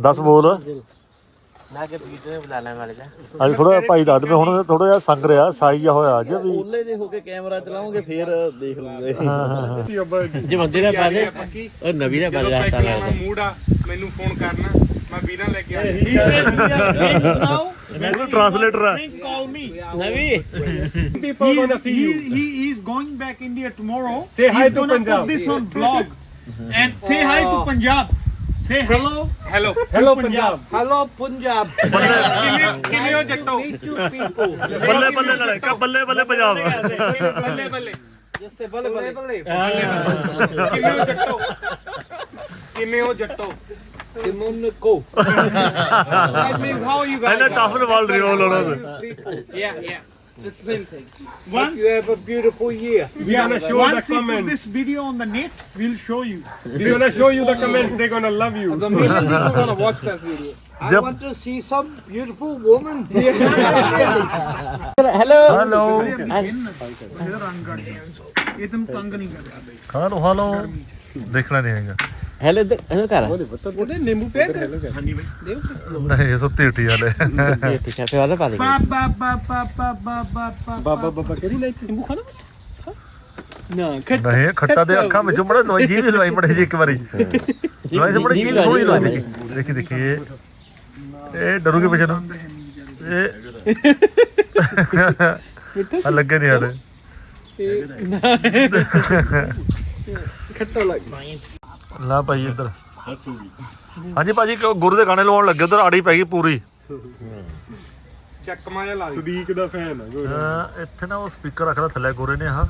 ਦੱਸ ਬੋਲ। ਮੈਂ ਕਿ ਵੀਰ ਨੇ ਬੁਲਾ ਲਾਂ ਵਾਲੇ ਦਾ। ਅੱਜ ਥੋੜਾ ਭਾਈ ਦੱਸ ਦੇ ਹੁਣ ਥੋੜਾ ਜਿਹਾ ਸੰਗ ਰਿਹਾ ਸਾਈ ਜਿਹਾ ਹੋਇਆ ਅੱਜ ਵੀ। ਉਹਲੇ ਜੇ ਹੋ ਕੇ ਕੈਮਰਾ ਚਲਾਉਂਗੇ ਫੇਰ ਦੇਖ ਲੂਗੇ ਅਸੀਂ ਅੱਬਾ ਜੇ ਬੰਦੇ ਦਾ ਬਾਰੇ ਉਹ ਨਵੀਂ ਦਾ ਬਾਰੇ ਆਤਾ ਲੱਗਦਾ ਮੂਡ ਆ ਮੈਨੂੰ ਫੋਨ ਕਰਨਾ ਮੈਂ ਵੀਰਾਂ ਲੈ ਕੇ ਆਇਆ ਹੀ ਸੇ ਮੈਨੂੰ ਟ੍ਰਾਂਸਲੇਟਰ ਆ call me Navi? People going to see you he is going back India tomorrow say hi to Punjab this on blog and say hi to Punjab say hello hello hello Punjab hello Punjab ਕਿਵੇਂ ਕਿਵੇਂ ਹੋ ਜੱਟੋ? ਪੀਚੂ ਪੀਪੂ ਬੱਲੇ ਬੱਲੇ ਲੜੇ ਕਾ ਬੱਲੇ ਬੱਲੇ ਪੰਜਾਬ। ਬੱਲੇ ਬੱਲੇ ਜਿਸੇ ਬੱਲੇ ਬੱਲੇ। ਬੱਲੇ ਕਿਵੇਂ ਹੋ ਜੱਟੋ? ਕਿਵੇਂ ਹੋ ਜੱਟੋ? ਕਿਮਨ ਕੋ। I mean how you guys and toughen ਵਾਲ ਰਿਵੋਲ ਉਹਨਾਂ ਦੇ ਯਾ ਯਾ It's the same thing. Once you have a beautiful year. We're gonna show once the you put comments. this video on the net, we'll show you. We're gonna show you the comments. They're gonna love you. The million are gonna watch this video. I want to see some beautiful woman Hello. hello. Hello. Hello. तंग नहीं कर रहा hello hello देखना नहीं hello hello कर ਉਹਨੇ ਨਿੰਬੂ ਪਿਆ ਤੇ ਹਾਂਜੀ ਬਾਈ। ਦੇਖ। ਨਹੀਂ ਇਹ ਸੁੱਤੀ ਉੱਠੀ ਵਾਲੇ। ये टी शर्ट वाला पा देंगे ਬਾਬਾ ਬਾਬਾ ਬਾਬਾ ਬਾਬਾ ਬਾਬਾ ਬਾਬਾ ਕਿਹੜੀ ਲਾਈ ਨਿੰਬੂ ਖਾਣਾ ਨਾ ਖੱਟ ਨਹੀਂ ਖੱਟਾ ਦੇ ਅੱਖਾਂ ਵਿੱਚ ਬੜਾ ਲਵਾਈ ਜੀ ਵੀ ਲਵਾਈ ਬੜੇ ਜੀ ਇੱਕ ਵਾਰੀ। ਲਵਾਈ ਸੇ ਬੜੀ ਜੀ ਥੋੜੀ ਲਵਾਈ ਦੇਖੀ ਦੇਖੀ ਦੇਖੀ ਇਹ। ਇਹ ਡਰੂਗੇ ਪਿੱਛੇ ਨੂੰ। ਇਹ। ਮਿੱਠਾ ਨਹੀਂ ਹਾਲੇ। ਤੇ ਖੱਟਾ ਲੱਗ ਲਾ ਭਾਈ ਇੱਧਰ। ਹਾਂਜੀ ਭਾਜੀ ਕਿਉਂ ਗੁਰੂ ਦੇ ਗਾਣੇ ਲਵਾਉਣ ਲੱਗੇ ਉਧਰ ਆੜੀ ਪੈ ਗਈ ਪੂਰੀ। ਚੱਕਮਾ ਜਿਹਾ ਲਾ ਸਦੀਕ ਦਾ ਫੈਨ ਆ ਅਹ ਇੱਥੇ ਨਾ ਉਹ ਸਪੀਕਰ ਰੱਖਦਾ ਥੱਲੇ ਗੋਰੇ ਨੇ ਆਹ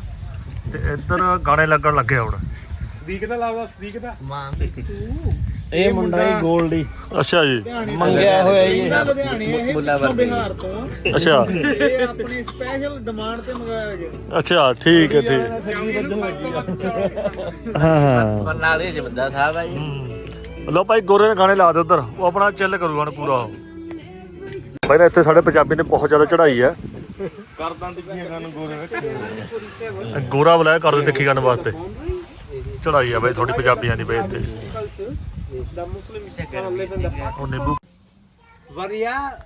ਤੇ ਇੱਧਰ ਗਾਣੇ ਲੱਗਣ ਲੱਗੇ ਹੁਣ। ਸਦੀਕ ਦਾ ਲਾਵਾ ਸਦੀਕ ਦਾ। ਇਹ ਮੁੰਡਾ ਹੀ 골ਡੀ ਅੱਛਾ ਜੀ। ਮੰਗਿਆ ਹੋਇਆ ਜੀ। ਇਹ। ਲੁਧਿਆਣੇ ਇਹ ਪਿੱਛੋਂ ਬਿਹਾਰ ਤੋਂ। ਅੱਛਾ। ਇਹ ਆਪਣੀ ਸਪੈਸ਼ਲ ਡਿਮਾਂਡ ਤੇ ਮੰਗਾਇਆ ਗਿਆ। ਅੱਛਾ ਠੀਕ ਹੈ ਠੀਕ। ਹਾਂ ਹਾਂ। ਬਰਨਾਲੇ ਚ ਬੰਦਾ ਥਾ ਭਾਈ ਲੋ ਭਾਈ ਗੋਰੇ ਨੇ ਗਾਣੇ ਲਾ ਦੇ ਉਧਰ। ਉਹ ਆਪਣਾ ਚਿੱਲ ਕਰੂਗਾ ਨਾ ਪੂਰਾ ਉਹ। ਭਾਈ ਨਾ ਇੱਥੇ ਸਾਡੇ ਪੰਜਾਬੀ ਨੇ ਬਹੁਤ ਜ਼ਿਆਦਾ ਚੜਾਈ ਹੈ। ਕਰਦਾਂ ਦਿੱਤੀਆਂ ਗਾਨੂੰ ਗੋਰੇ ਵਿੱਚ। ਗੋਰਾ ਬੁਲਾਇਆ ਕਰਦੇ ਦੇਖੀ ਕਰਨ ਵਾਸਤੇ। ਚੜਾਈ ਆ ਬਾਈ ਥੋੜੀ ਪੰਜਾਬੀਆਂ ਦੀ ਬਈ ਇੱਥੇ The Muslim. People live in the Pakistan. Varia,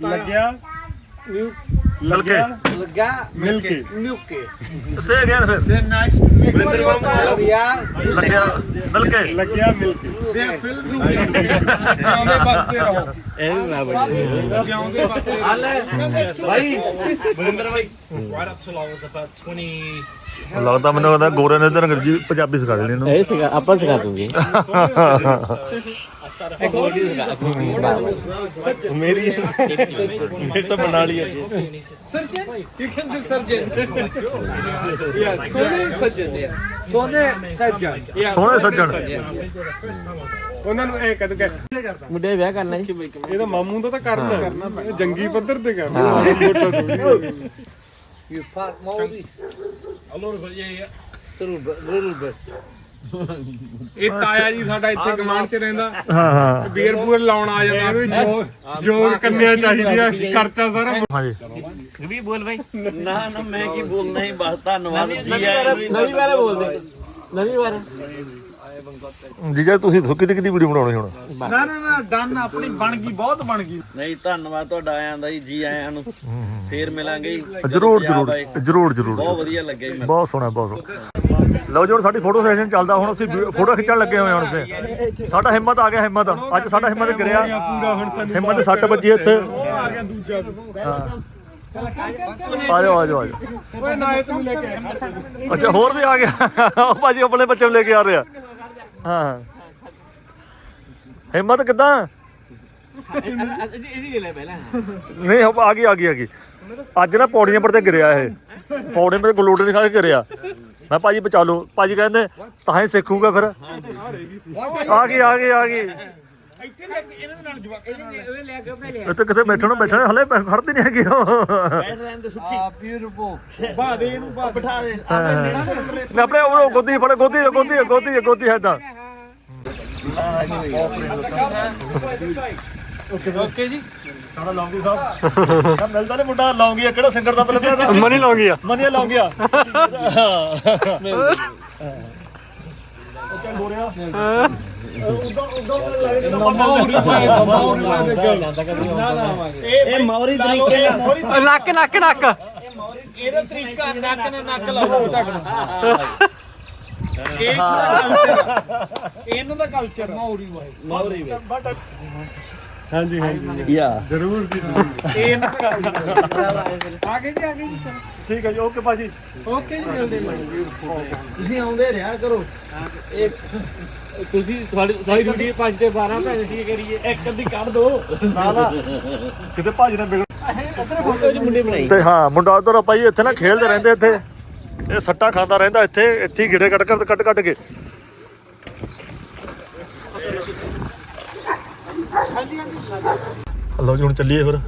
Malatya, ਮਿਲ ਕੇ। ਲੱਗਾ ਮਿਲ ਕੇ। ਮਿਲਕੇ ਸੇ ਗਿਆ ਫਿਰ। ਦੇ ਨਾਈਸ ਟੂ ਮੀਟ ਯੂ ਵਰਿਆ ਲੱਗਿਆ। ਮਿਲ ਕੇ। ਲੱਗਿਆ ਮਿਲਕੇ ਦੇ ਫਿਲ ਨੂੰ ਜਿਉਂਦੇ ਬਸਦੇ ਰਹੋ। ਇਹ ਵੀ ਮੈਂ ਬੜੀ ਜਿਉਂਦੇ ਬਸਦੇ ਰਹੋ। ਭਾਈ ਬਲਿੰਦਰ ਭਾਈ ਲੱਗਦਾ ਮੈਨੂੰ ਕਹਿੰਦਾ ਗੋਰੇ ਨੇ ਤਾਂ ਅੰਗਰੇਜ਼ੀ ਪੰਜਾਬੀ ਸਿਖਾ ਦੇਣੀ ਇਹਨੂੰ। ਇਹ ਸਿਖਾ ਆਪਾਂ ਸਿਖਾ ਦੂੰਗੇ। ਮੇਰੀ ਮੇਰੀ ਤਾਂ ਬਣਾ ਲਈ ਹੈ Surgeon? You can say surgeon. yeah, Sone surgeon. Yeah. Sone surgeon. ਸੋਹਣੇ ਸੱਜਣ ਉਹਨਾਂ ਨੂੰ ਇਹ ਕਦ ਕਹਿ ਮੁੰਡੇ ਵਿਆਹ ਕਰਨਾ ਜੀ ਇਹਦਾ ਮਾਮੂ ਦਾ ਤਾਂ ਕਰਨਾ ਕਰਨਾ ਜੰਗੀ ਪੱਧਰ ਤੇ ਕਰਨਾ ਮੋਟਾ ਥੋੜੀ You part Maori. ਇਹ ਤਾਇਆ ਜੀ ਸਾਡਾ ਇੱਥੇ ਕਮਾਂਡ 'ਚ ਰਹਿੰਦਾ। ਹਾਂ ਹਾਂ। ਬੀਅਰ ਬੂਅਰ ਲਾਉਣ ਆ ਜਾਂਦਾ। ਇਹਨੂੰ ਜੋ ਜੋ ਕੰਨਿਆ ਚਾਹੀਦੀ ਆ ਖਰਚਾ ਸਾਰਾ। ਹਾਂਜੀ। ਵੀ ਬੋਲ ਬਾਈ। ਨਾ ਨਾ ਮੈਂ ਕੀ ਬੋਲਣਾ ਹੀ ਬਸ ਧੰਨਵਾਦ। ਜੀ ਆਇਆਂ ਨੂੰ। ਨਵੀਂ ਵਾਰੇ ਬੋਲਦੇ। ਨਵੀਂ ਵਾਰੇ। ਜੀਜਾ ਤੁਸੀਂ ਦੱਸੋ ਕਿਤੇ ਕਿਤੇ ਵੀਡੀਓ ਬਣਾਉਣੀ ਹੁਣ? ਨਾ ਨਾ ਨਾ ਡਨ ਆਪਣੀ ਬਣ ਗਈ ਬਹੁਤ ਬਣ ਗਈ। ਨਹੀਂ ਧੰਨਵਾਦ ਤੁਹਾਡਾ ਆਇਆਂ ਦਾ ਜੀ ਜੀ ਆਇਆਂ ਨੂੰ। ਫੇਰ ਮਿਲਾਂਗੇ ਜੀ। ਜਰੂਰ ਪੰਜਾਬ ਜਰੂਰ। ਜਰੂਰ ਜਰੂਰ। ਬਹੁਤ ਵਧੀਆ ਲੱਗਿਆ ਜੀ ਮੈਨੂੰ ਬਹੁਤ ਸੋਹਣਾ ਬਹੁਤ ਸੋਹਣਾ। ਲਓ ਜੀ, ਹੁਣ ਸਾਡੀ ਫੋਟੋ ਸੈਸ਼ਨ ਚੱਲਦਾ, ਹੁਣ ਅਸੀਂ ਫੋਟੋ ਖਿੱਚਣ ਲੱਗੇ ਹੋਏ ਹਾਂ ਹੁਣ ਅਸੀਂ ਸਾਡਾ ਹਿੰਮਤ ਆ ਗਿਆ, ਹਿੰਮਤ। ਅੱਜ ਸਾਡਾ ਹਿੰਮਤ ਗਿਰਿਆ ਹਿੰਮਤ ਦੇ ਸੱਟ ਵੱਜੀ ਇੱਥੇ। ਆ ਗਿਆ ਦੂਜਾ ਆ ਜਾਓ ਆ ਜਾਓ। ਓਏ ਨਾ ਇਹ ਲੈ ਕੇ ਅੱਛਾ, ਹੋਰ ਵੀ ਆ ਗਿਆ। ਉਹ ਭਾਜੀ ਆਪਣੇ ਬੱਚੇ ਨੂੰ ਲੈ ਕੇ ਆ ਰਿਹਾ ਹਾਂ। ਹਿੰਮਤ ਕਿਦਾਂ? ਇਹਦੀ ਲੈ ਪਹਿਲਾਂ ਨਹੀਂ ਆ ਗਈ ਆ ਗਈ ਆ ਗਈ। ਅੱਜ ਨਾ ਪੌੜੀਆਂ ਪਰ ਤੇ ਗਿਰਿਆ ਇਹ। ਪੌੜੀਆਂ ਪਰ ਗਲੋਟੇ ਨਹੀਂ ਖਾ ਕੇ ਗਿਰਿਆ। ਮੈਂ ਭਾਜੀ ਬਚਾ ਲਓ। ਭਾਜੀ ਕਹਿੰਦੇ ਤਾਂ ਹੀ ਸਿੱਖੂਗਾ ਫਿਰ। ਆ ਗਈ ਆ ਗਈ ਆ ਗਈ। ਇੱਥੇ ਲੈ ਕੇ ਇਹਨਾਂ ਦੇ ਨਾਲ ਜਵਾਕਾਂ ਨਾਲ ਇਹ ਲੈ ਕੇ ਆਪਣੇ ਇੱਥੇ ਕਿਤੇ ਬੈਠਣਾ ਬੈਠਣਾ ਹਲੇ ਖੜਦੀ ਨਹੀਂ ਹੈਗੀ ਉਹ। ਬੈਠ ਰਹਿਣ ਦੇ ਸੁੱਕੀ Ah, beautiful. ਬਾ ਦੇ ਇਹਨੂੰ ਬਾ ਬਿਠਾ ਦੇ। ਆਪਣੇ ਉਹ ਗੋਦੀ ਫੜ ਗੋਦੀ ਗੋਦੀ ਗੋਦੀ ਗੋਦੀ ਹੈ ਤਾਂ ਓਕੇ ਜੀ। ਸਾਡਾ ਲੌਂਗੀ ਸਾਹਿਬ ਮਿਲਦਾ ਨਹੀਂ ਮੁੰਡਾ ਲੌਂਗੀ ਆ। ਕਿਹੜਾ ਸਿੰਗਰ ਦਾ ਪਹਿਲਾਂ ਪਿਆ ਮਨੀ ਲੌਂਗੀ ਆ। ਮਨੀ ਲੌਂਗੀ ਆ। ਉਹ ਕਿਆ ਗੋਰਿਆ ਉਦੋਂ ਉਦੋਂ ਲੱਗੇ ਇਹ ਮੌਰੀ ਤਰੀਕੇ ਨਾਲ ਮੋਰੀ ਨੱਕ ਨੱਕ ਨੱਕ। ਇਹਦਾ ਤਰੀਕਾ ਨੱਕ ਨਾਲ ਨੱਕ ਲਾਓ ਤੱਕ ਇਹ ਇਹਨਾਂ ਦਾ ਕਲਚਰ ਮੌਰੀ ਮੌਰੀ ਹਾਂਜੀ ਹਾਂਜੀ ਯਾ। ਜ਼ਰੂਰ ਜੀ ਇਹ culture। ਆ ਗਏ ਜੀ ਆ ਗਏ ਜੀ ਚਲੋ। ਠੀਕ ਹੈ ਜੀ ਓਕੇ ਭਾਜੀ। ਓਕੇ ਜੀ ਮਿਲਦੇ ਹਾਂ। ਤੁਸੀਂ ਆਉਂਦੇ ਰਿਹਾ ਕਰੋ। ਤੁਸੀਂ ਤੁਹਾਡੀ ਤੁਹਾਡੀ ਡਿਊਟੀ 5 ਤੇ 12 ਭੈਣ ਠੀਕ ਕਰੀਏ। ਇੱਕ ਅੱਧੀ ਕੱਢ ਦੋ। ਨਾ ਨਾ। ਕਿਤੇ ਭਾਜੀ ਨੇ ਵਿਗੜ ਫੋਟੋ 'ਚ ਮੁੰਡੇ ਬਣਾਈ ਤੇ ਹਾਂ ਮੁੰਡਾ ਉਧਰ ਭਾਈ ਇੱਥੇ ਨਾ ਖੇਲਦੇ ਰਹਿੰਦੇ ਇੱਥੇ। ਇਹ ਸੱਟਾ ਖਾਂਦਾ ਰਹਿੰਦਾ ਇੱਥੇ ਇੱਥੇ ਗਿੜੇ ਕੱਟ ਕੱਟ ਕੱਟ ਕੱਟ ਕੇ। ਲਓ ਜੀ ਹੁਣ ਚੱਲੀਏ ਫਿਰ।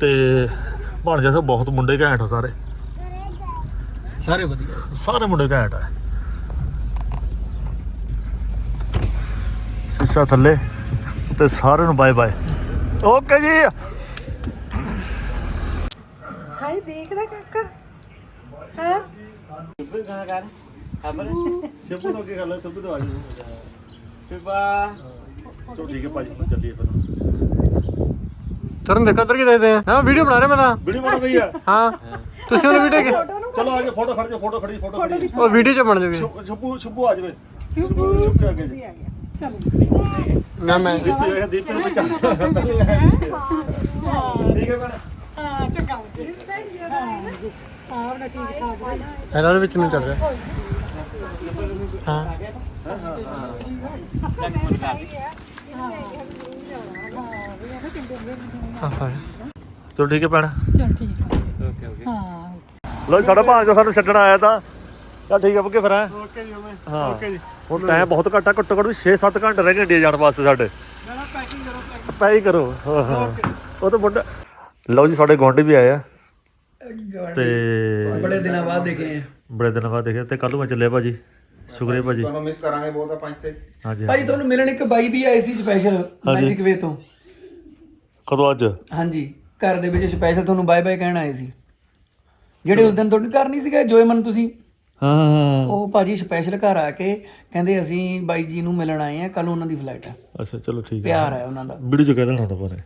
ਤੇ ਭਾਣਜਾ ਸਾਹਿਬ ਬਹੁਤ ਮੁੰਡੇ ਘੈਂਟ ਆ ਸਾਰੇ। ਸਾਰੇ ਵਧੀਆ। ਸਾਰੇ ਮੁੰਡੇ ਘੈਂਟ ਆ। ਸੀਸਾ ਥੱਲੇ ਤੇ ਸਾਰਿਆਂ ਨੂੰ ਬਾਏ ਬਾਏ ਓਕੇ ਜੀ। ਹਾਏ ਦੇਖਦਾ ਕਾਕਾ। ਹਾਂ। ਸ਼ਿਪੂ ਨੂੰ ਕੀ ਗੱਲ ਸ਼ਿਪੂ ਤੋਂ ਆ ਜਾਓ ਸ਼ਿਵਾ ਚਲੋ ਠੀਕ ਹੈ ਭਾਜੀ ਫਿਰ ਚੱਲੀਏ ਫਿਰ। ਤਰਨ ਦੇਖੋ ਉਧਰ ਕੀ ਦੇਖਦੇ ਆ। ਹਾਂ ਵੀਡੀਓ ਬਣਾ ਰਿਹਾ ਮੈਂ ਤਾਂ। ਵੀਡੀਓ ਬਣ ਰਹੀ ਹੈ ਹਾਂ ਤੁਸੀਂ ਉਹਨੂੰ ਵੀਡੀਓ ਚਲੋ ਆ ਜਾਓ ਫੋਟੋ ਖੜ ਜਾਓ ਫੋਟੋ ਖੜੀ ਫੋਟੋ ਖੜੀ। ਉਹ ਵੀਡੀਓ ਚ ਬਣ ਜਾਓਗੇ ਛੁੱਪੂ ਛੁੱਪੂ ਆ ਜਾਵੇ। ਛੁੱਪੂ ਛੁੱਪੂ ਆ ਗਏ ਜੀ। ਨਾ ਮੈਂ ਦੀਪੀ ਹੋਇਆ ਦੀਪੀ ਨੂੰ ਬਚਾ ਠੀਕ ਹੈ ਭੈਣ ਹਾਂ ਚੰਗਾ ਹਾਂ ਨਾ ਠੀਕ ਠਾਕ ਇਹਨਾਂ ਦੇ ਵਿੱਚ ਨੂੰ ਚੱਲ ਰਿਹਾ ਹਾਂ ਹਾਂ। ਹਾਂ। ਚਲੋ ਠੀਕ ਹੈ ਭੈਣ। ਚਲ ਠੀਕ ਹੈ। ਹਾਂ। ਲੋ ਜੀ ਸਾਡਾ ਭਾਂਜ ਸਾਨੂੰ ਛੱਡਣ ਆਇਆ ਤਾਂ। ਚਲ ਠੀਕ ਹੈ ਬੱਗੇ ਫਿਰ ਹੈਂ। ਓਕੇ ਜੀ ਓਕੇ ਹਾਂ। ਓਕੇ ਜੀ। ਹੁਣ ਟਾਈਮ ਬਹੁਤ ਘੱਟ ਆ ਘੱਟੋ ਘੱਟ ਵੀ 6-7 ਘੰਟੇ ਰਹਿ ਗਏ ਇੰਡੀਆ ਜਾਣ ਵਾਸਤੇ ਸਾਡੇ। ਨਾ ਨਾ ਪੈਕਿੰਗ ਕਰੋ ਪੈਕਿੰਗ। ਹਾਂ। ਉਹ ਤਾਂ ਮੁੰਡਾ ਲਓ ਜੀ ਸਾਡੇ ਗੁਆਂਢੀ ਵੀ ਆਏ ਆ। ਤੇ ਬੜੇ ਦਿਨਾਂ ਬਾਅਦ ਦੇਖੇ ਆ। ਬੜੇ ਦਿਨਾਂ ਬਾਅਦ ਦੇਖਿਆ ਤੇ ਕੱਲ ਨੂੰ ਮੈਂ ਚੱਲਿਆ ਭਾਜੀ। ਸ਼ੁਕਰੀਆ ਭਾਜੀ। ਤੁਹਾਨੂੰ ਮਿਸ ਕਰਾਂਗੇ ਬਹੁਤ ਆ ਪੰਜ ਤੇ ਹਾਂਜੀ ਭਾਜੀ ਤੁਹਾਨੂੰ ਮਿਲਣ ਇੱਕ ਬਾਈ ਵੀ ਆਏ ਸੀ ਸਪੈਸ਼ਲ ਮੈਜਿਕ ਵੇ ਤੋਂ। ਕਦੋਂ ਅੱਜ? ਹਾਂਜੀ ਘਰ ਦੇ ਵਿੱਚ ਸਪੈਸ਼ਲ ਤੁਹਾਨੂੰ ਬਾਏ ਬਾਏ ਕਹਿਣ ਆਏ ਸੀ। ਜਿਹੜੇ ਉਸ ਦਿਨ ਤੁਹਾਡੇ ਘਰ ਨਹੀਂ ਸੀਗੇ ਜੋਏਮਨ ਤੁਸੀਂ? ਹਾਂ ਉਹ ਭਾਜੀ ਸਪੈਸ਼ਲ ਘਰ ਆ ਕੇ ਕਹਿੰਦੇ ਅਸੀਂ ਬਾਈ ਜੀ ਨੂੰ ਮਿਲਣ ਆਏ ਆ ਕੱਲ ਉਹਨਾਂ ਦੀ ਫਲਾਈਟ ਹੈ ਅੱਛਾ ਚਲੋ ਠੀਕ ਹੈ ਪਿਆਰ ਹੈ ਉਹਨਾਂ ਦਾ। ਵੀਡੀਓ ਚ ਕਹਿ ਦੇਣਾ ਹੁੰਦਾ ਪਰ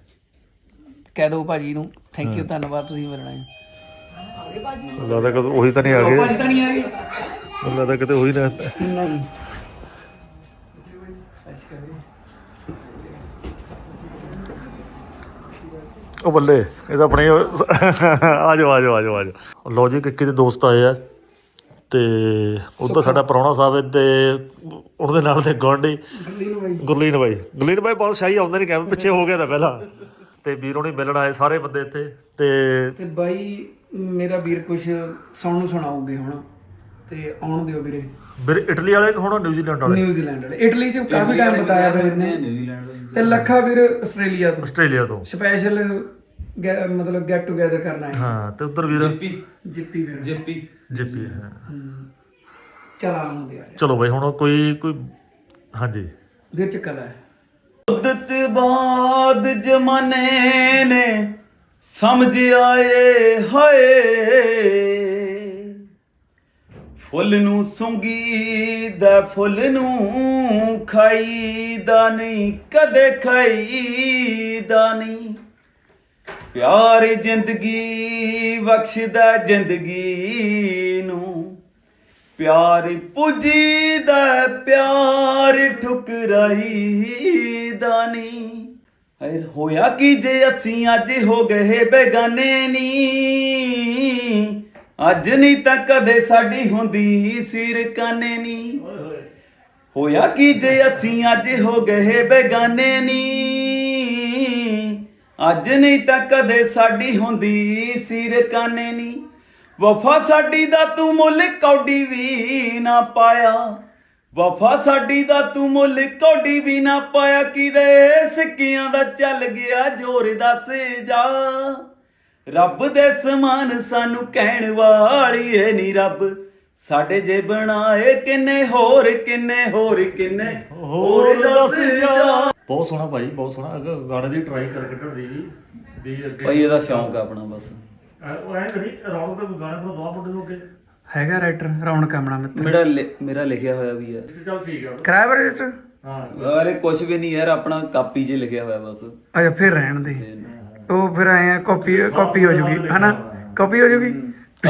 ਕਹਿ ਦਿਓ ਭਾਜੀ ਨੂੰ ਥੈਂਕ ਯੂ ਧੰਨਵਾਦ ਤੁਸੀਂ ਮਿਲਣ ਆਏ ਲੱਗਦਾ ਕਿ ਉਹੀ ਤਾਂ ਨਹੀਂ ਆ ਗਏ। ਭਾਜੀ ਤਾਂ ਨਹੀਂ ਆ ਗਏ। ਲੱਗਦਾ ਕਿਤੇ ਉਹੀ ਨਾ ਨਹੀਂ। ਉਹ ਬੱਲੇ ਇਹ ਤਾਂ ਆਪਣੇ ਆ ਜਾਓ ਆ ਜਾਓ ਆ ਜਾਓ ਆ ਜਾਓ ਲੋ ਜੀ ਕਿੱਕੀ ਦੇ ਦੋਸਤ ਆਏ ਆ। ਤੇ ਉਧਰ ਸਾਡਾ ਪ੍ਰਾਹੁਣਾ ਸਾਹਿਬ ਹੈ ਤੇ ਉਹਦੇ ਨਾਲ ਦੇ ਗੁਆਂਢੀ ਗੁਰਲੀਨ ਬਾਈ। ਗੁਰਲੀਨ ਬਾਈ। ਗੁਰਲੀਨ ਬਾਈ ਬਹੁਤ ਸ਼ਾਹੀ ਆਉਂਦੇ ਨਹੀਂ ਕਹਿੰਦੇ ਪਿੱਛੇ ਹੋ ਗਿਆ ਤਾਂ ਪਹਿਲਾਂ। ਤੇ ਵੀਰੋਂ ਨੇ ਮਿਲਣ ਆਏ ਸਾਰੇ ਬੰਦੇ ਇੱਥੇ। ਤੇ ਤੇ ਬਾਈ ਮੇਰਾ ਵੀਰ ਕੁਝ ਸੁਣਨ ਨੂੰ ਸੁਣਾਉਗੇ ਹੁਣ। ਤੇ ਆਉਣ ਦਿਓ ਵੀਰੇ। ਵੀਰ ਇਟਲੀ ਵਾਲੇ ਕਿ ਹੁਣ ਨਿਊਜ਼ੀਲੈਂਡ ਵਾਲੇ? ਨਿਊਜ਼ੀਲੈਂਡ ਵਾਲੇ। ਇਟਲੀ ਚ ਕਾਫੀ ਟਾਈਮ ਬਤਾਇਆ ਫਿਰ ਇਹਨੇ। ਤੇ ਲੱਖਾ ਵੀਰ ਆਸਟ੍ਰੇਲੀਆ ਤੋਂ। ਆਸਟ੍ਰੇਲੀਆ ਤੋਂ। ਸਪੈਸ਼ਲ ਮਤਲਬ ਗੈਟ ਟੂਗੇਦਰ ਕਰਨਾ ਹੈ। ਹਾਂ ਤੇ ਉਧਰ ਵੀਰ? ਜਿੱਪੀ। ਵੀਰ। ਜੇਪੀ। ਜੀਪੀ ਹਾਂ। ਚਲਾ ਆਉਣ ਦਿਆ ਚਲੋ ਬਾਈ ਹੁਣ ਕੋਈ ਕੋਈ ਹਾਂਜੀ। ਵੀਰ ਚ ਕਲਾ ਹੈ। ਉਦਤ ਬਾਦ ਜਮਾਨੇ ਨੇ ਸਮਝ ਆਏ ਹਾਏ। ਫੁੱਲ ਨੂੰ ਸੁੰਗੀ ਦਾ ਫੁੱਲ ਨੂੰ ਖਾਈਦਾ ਨਹੀਂ ਕਦੇ ਖਾਈਦਾ ਨਹੀਂ। ਪਿਆਰ ਜ਼ਿੰਦਗੀ ਬਖਸ਼ਦਾ ਜ਼ਿੰਦਗੀ ਨੂੰ। ਪਿਆਰ ਪੁੱਜੀਦਾ ਪਿਆਰ ਠੁਕਰਾਈਦਾ ਨਹੀਂ। ਹਰ ਹੋਇਆ ਕੀ ਜੇ ਅਸੀਂ ਅੱਜ ਹੋ ਗਏ ਬੇਗਾਨੇ ਨੀ ਅੱਜ ਨਹੀਂ ਤਾਂ ਕਦੇ ਸਾਡੀ ਹੁੰਦੀ ਸਿਰ ਕਾਨੇ ਨੀ ਹੋਇਆ ਕੀ ਜੇ ਅਸੀਂ ਅੱਜ ਹੋ ਗਏ ਬੇਗਾਨੇ ਨੀ ਅੱਜ ਨਹੀਂ ਤਾਂ ਕਦੇ ਸਾਡੀ ਹੁੰਦੀ ਸਿਰ ਕਾਨੇ ਨੀ। ਵਫਾ ਸਾਡੀ ਦਾ ਤੂੰ ਮੁੱਲ ਕੌਡੀ ਵੀ ਨਾ ਪਾਇਆ। ਵਫਾ ਸਾਡੀ ਦਾ ਤੂੰ ਮੁੱਲ ਕੌਡੀ ਵੀ ਨਾ ਪਾਇਆ। ਕਿਰੇ ਸਿੱਕਿਆਂ ਦਾ ਚੱਲ ਗਿਆ ਜੋਰ ਦੱਸ ਜਾ ਰੱਬ ਦੇ ਸਮਾਨ ਸਾਨੂੰ ਕਹਿਣ ਵਾਲੀ ਏ ਨੀ ਰੱਬ। ਸਾਡੇ ਜੇ ਬਣਾਏ ਕਿੰਨੇ ਹੋਰ ਕਿੰਨੇ ਹੋਰ ਕਿੰਨੇ? ਹੋਰ ਦੱਸ ਜਾ। ਬਹੁਤ ਸੋਹਣਾ ਭਾਈ ਬਹੁਤ ਸੋਹਣਾ। ਅਗਰ ਗਾਣੇ ਦੀ ਟਰਾਈ ਕਰ ਕੱਢਣ ਦੀ ਵੀ ਵੀ ਅੱਗੇ ਭਾਈ ਇਹਦਾ ਸ਼ੌਂਕ ਆ ਆਪਣਾ ਬਸ। ਉਹ ਐ ਕਰੀ ਰੌਣਕ ਦਾ ਕੋਈ ਗਾਣਾ ਬਣਾ ਦਵਾ ਨੂੰ ਅੱਗੇ। ਹੈਗਾ ਰਾਈਟਰ ਰੌਣਕ ਆਮਣਾ ਮਿੱਤਰ। ਮੇਰਾ ਲਿ- ਮੇਰਾ ਲਿਖਿਆ ਹੋਇਆ ਵੀ ਹੈ ਚੱਲ ਠੀਕ ਆ। ਕਰਾਇਆ ਰਜਿਸਟਰ? ਹਾਂ ਅਰੇ ਕੁਝ ਵੀ ਨਹੀਂ ਯਾਰ ਆਪਣਾ ਕਾਪੀ 'ਚ ਲਿਖਿਆ ਹੋਇਆ ਬਸ। ਅੱਛਾ ਫਿਰ ਰਹਿਣ ਦੇ। ਉਹ ਫਿਰ ਆਏ ਆ ਕਾਪੀ ਕਾਪੀ ਹੋ ਜੂਗੀ ਹਨਾ? ਕਾਪੀ ਹੋ ਜੂਗੀ?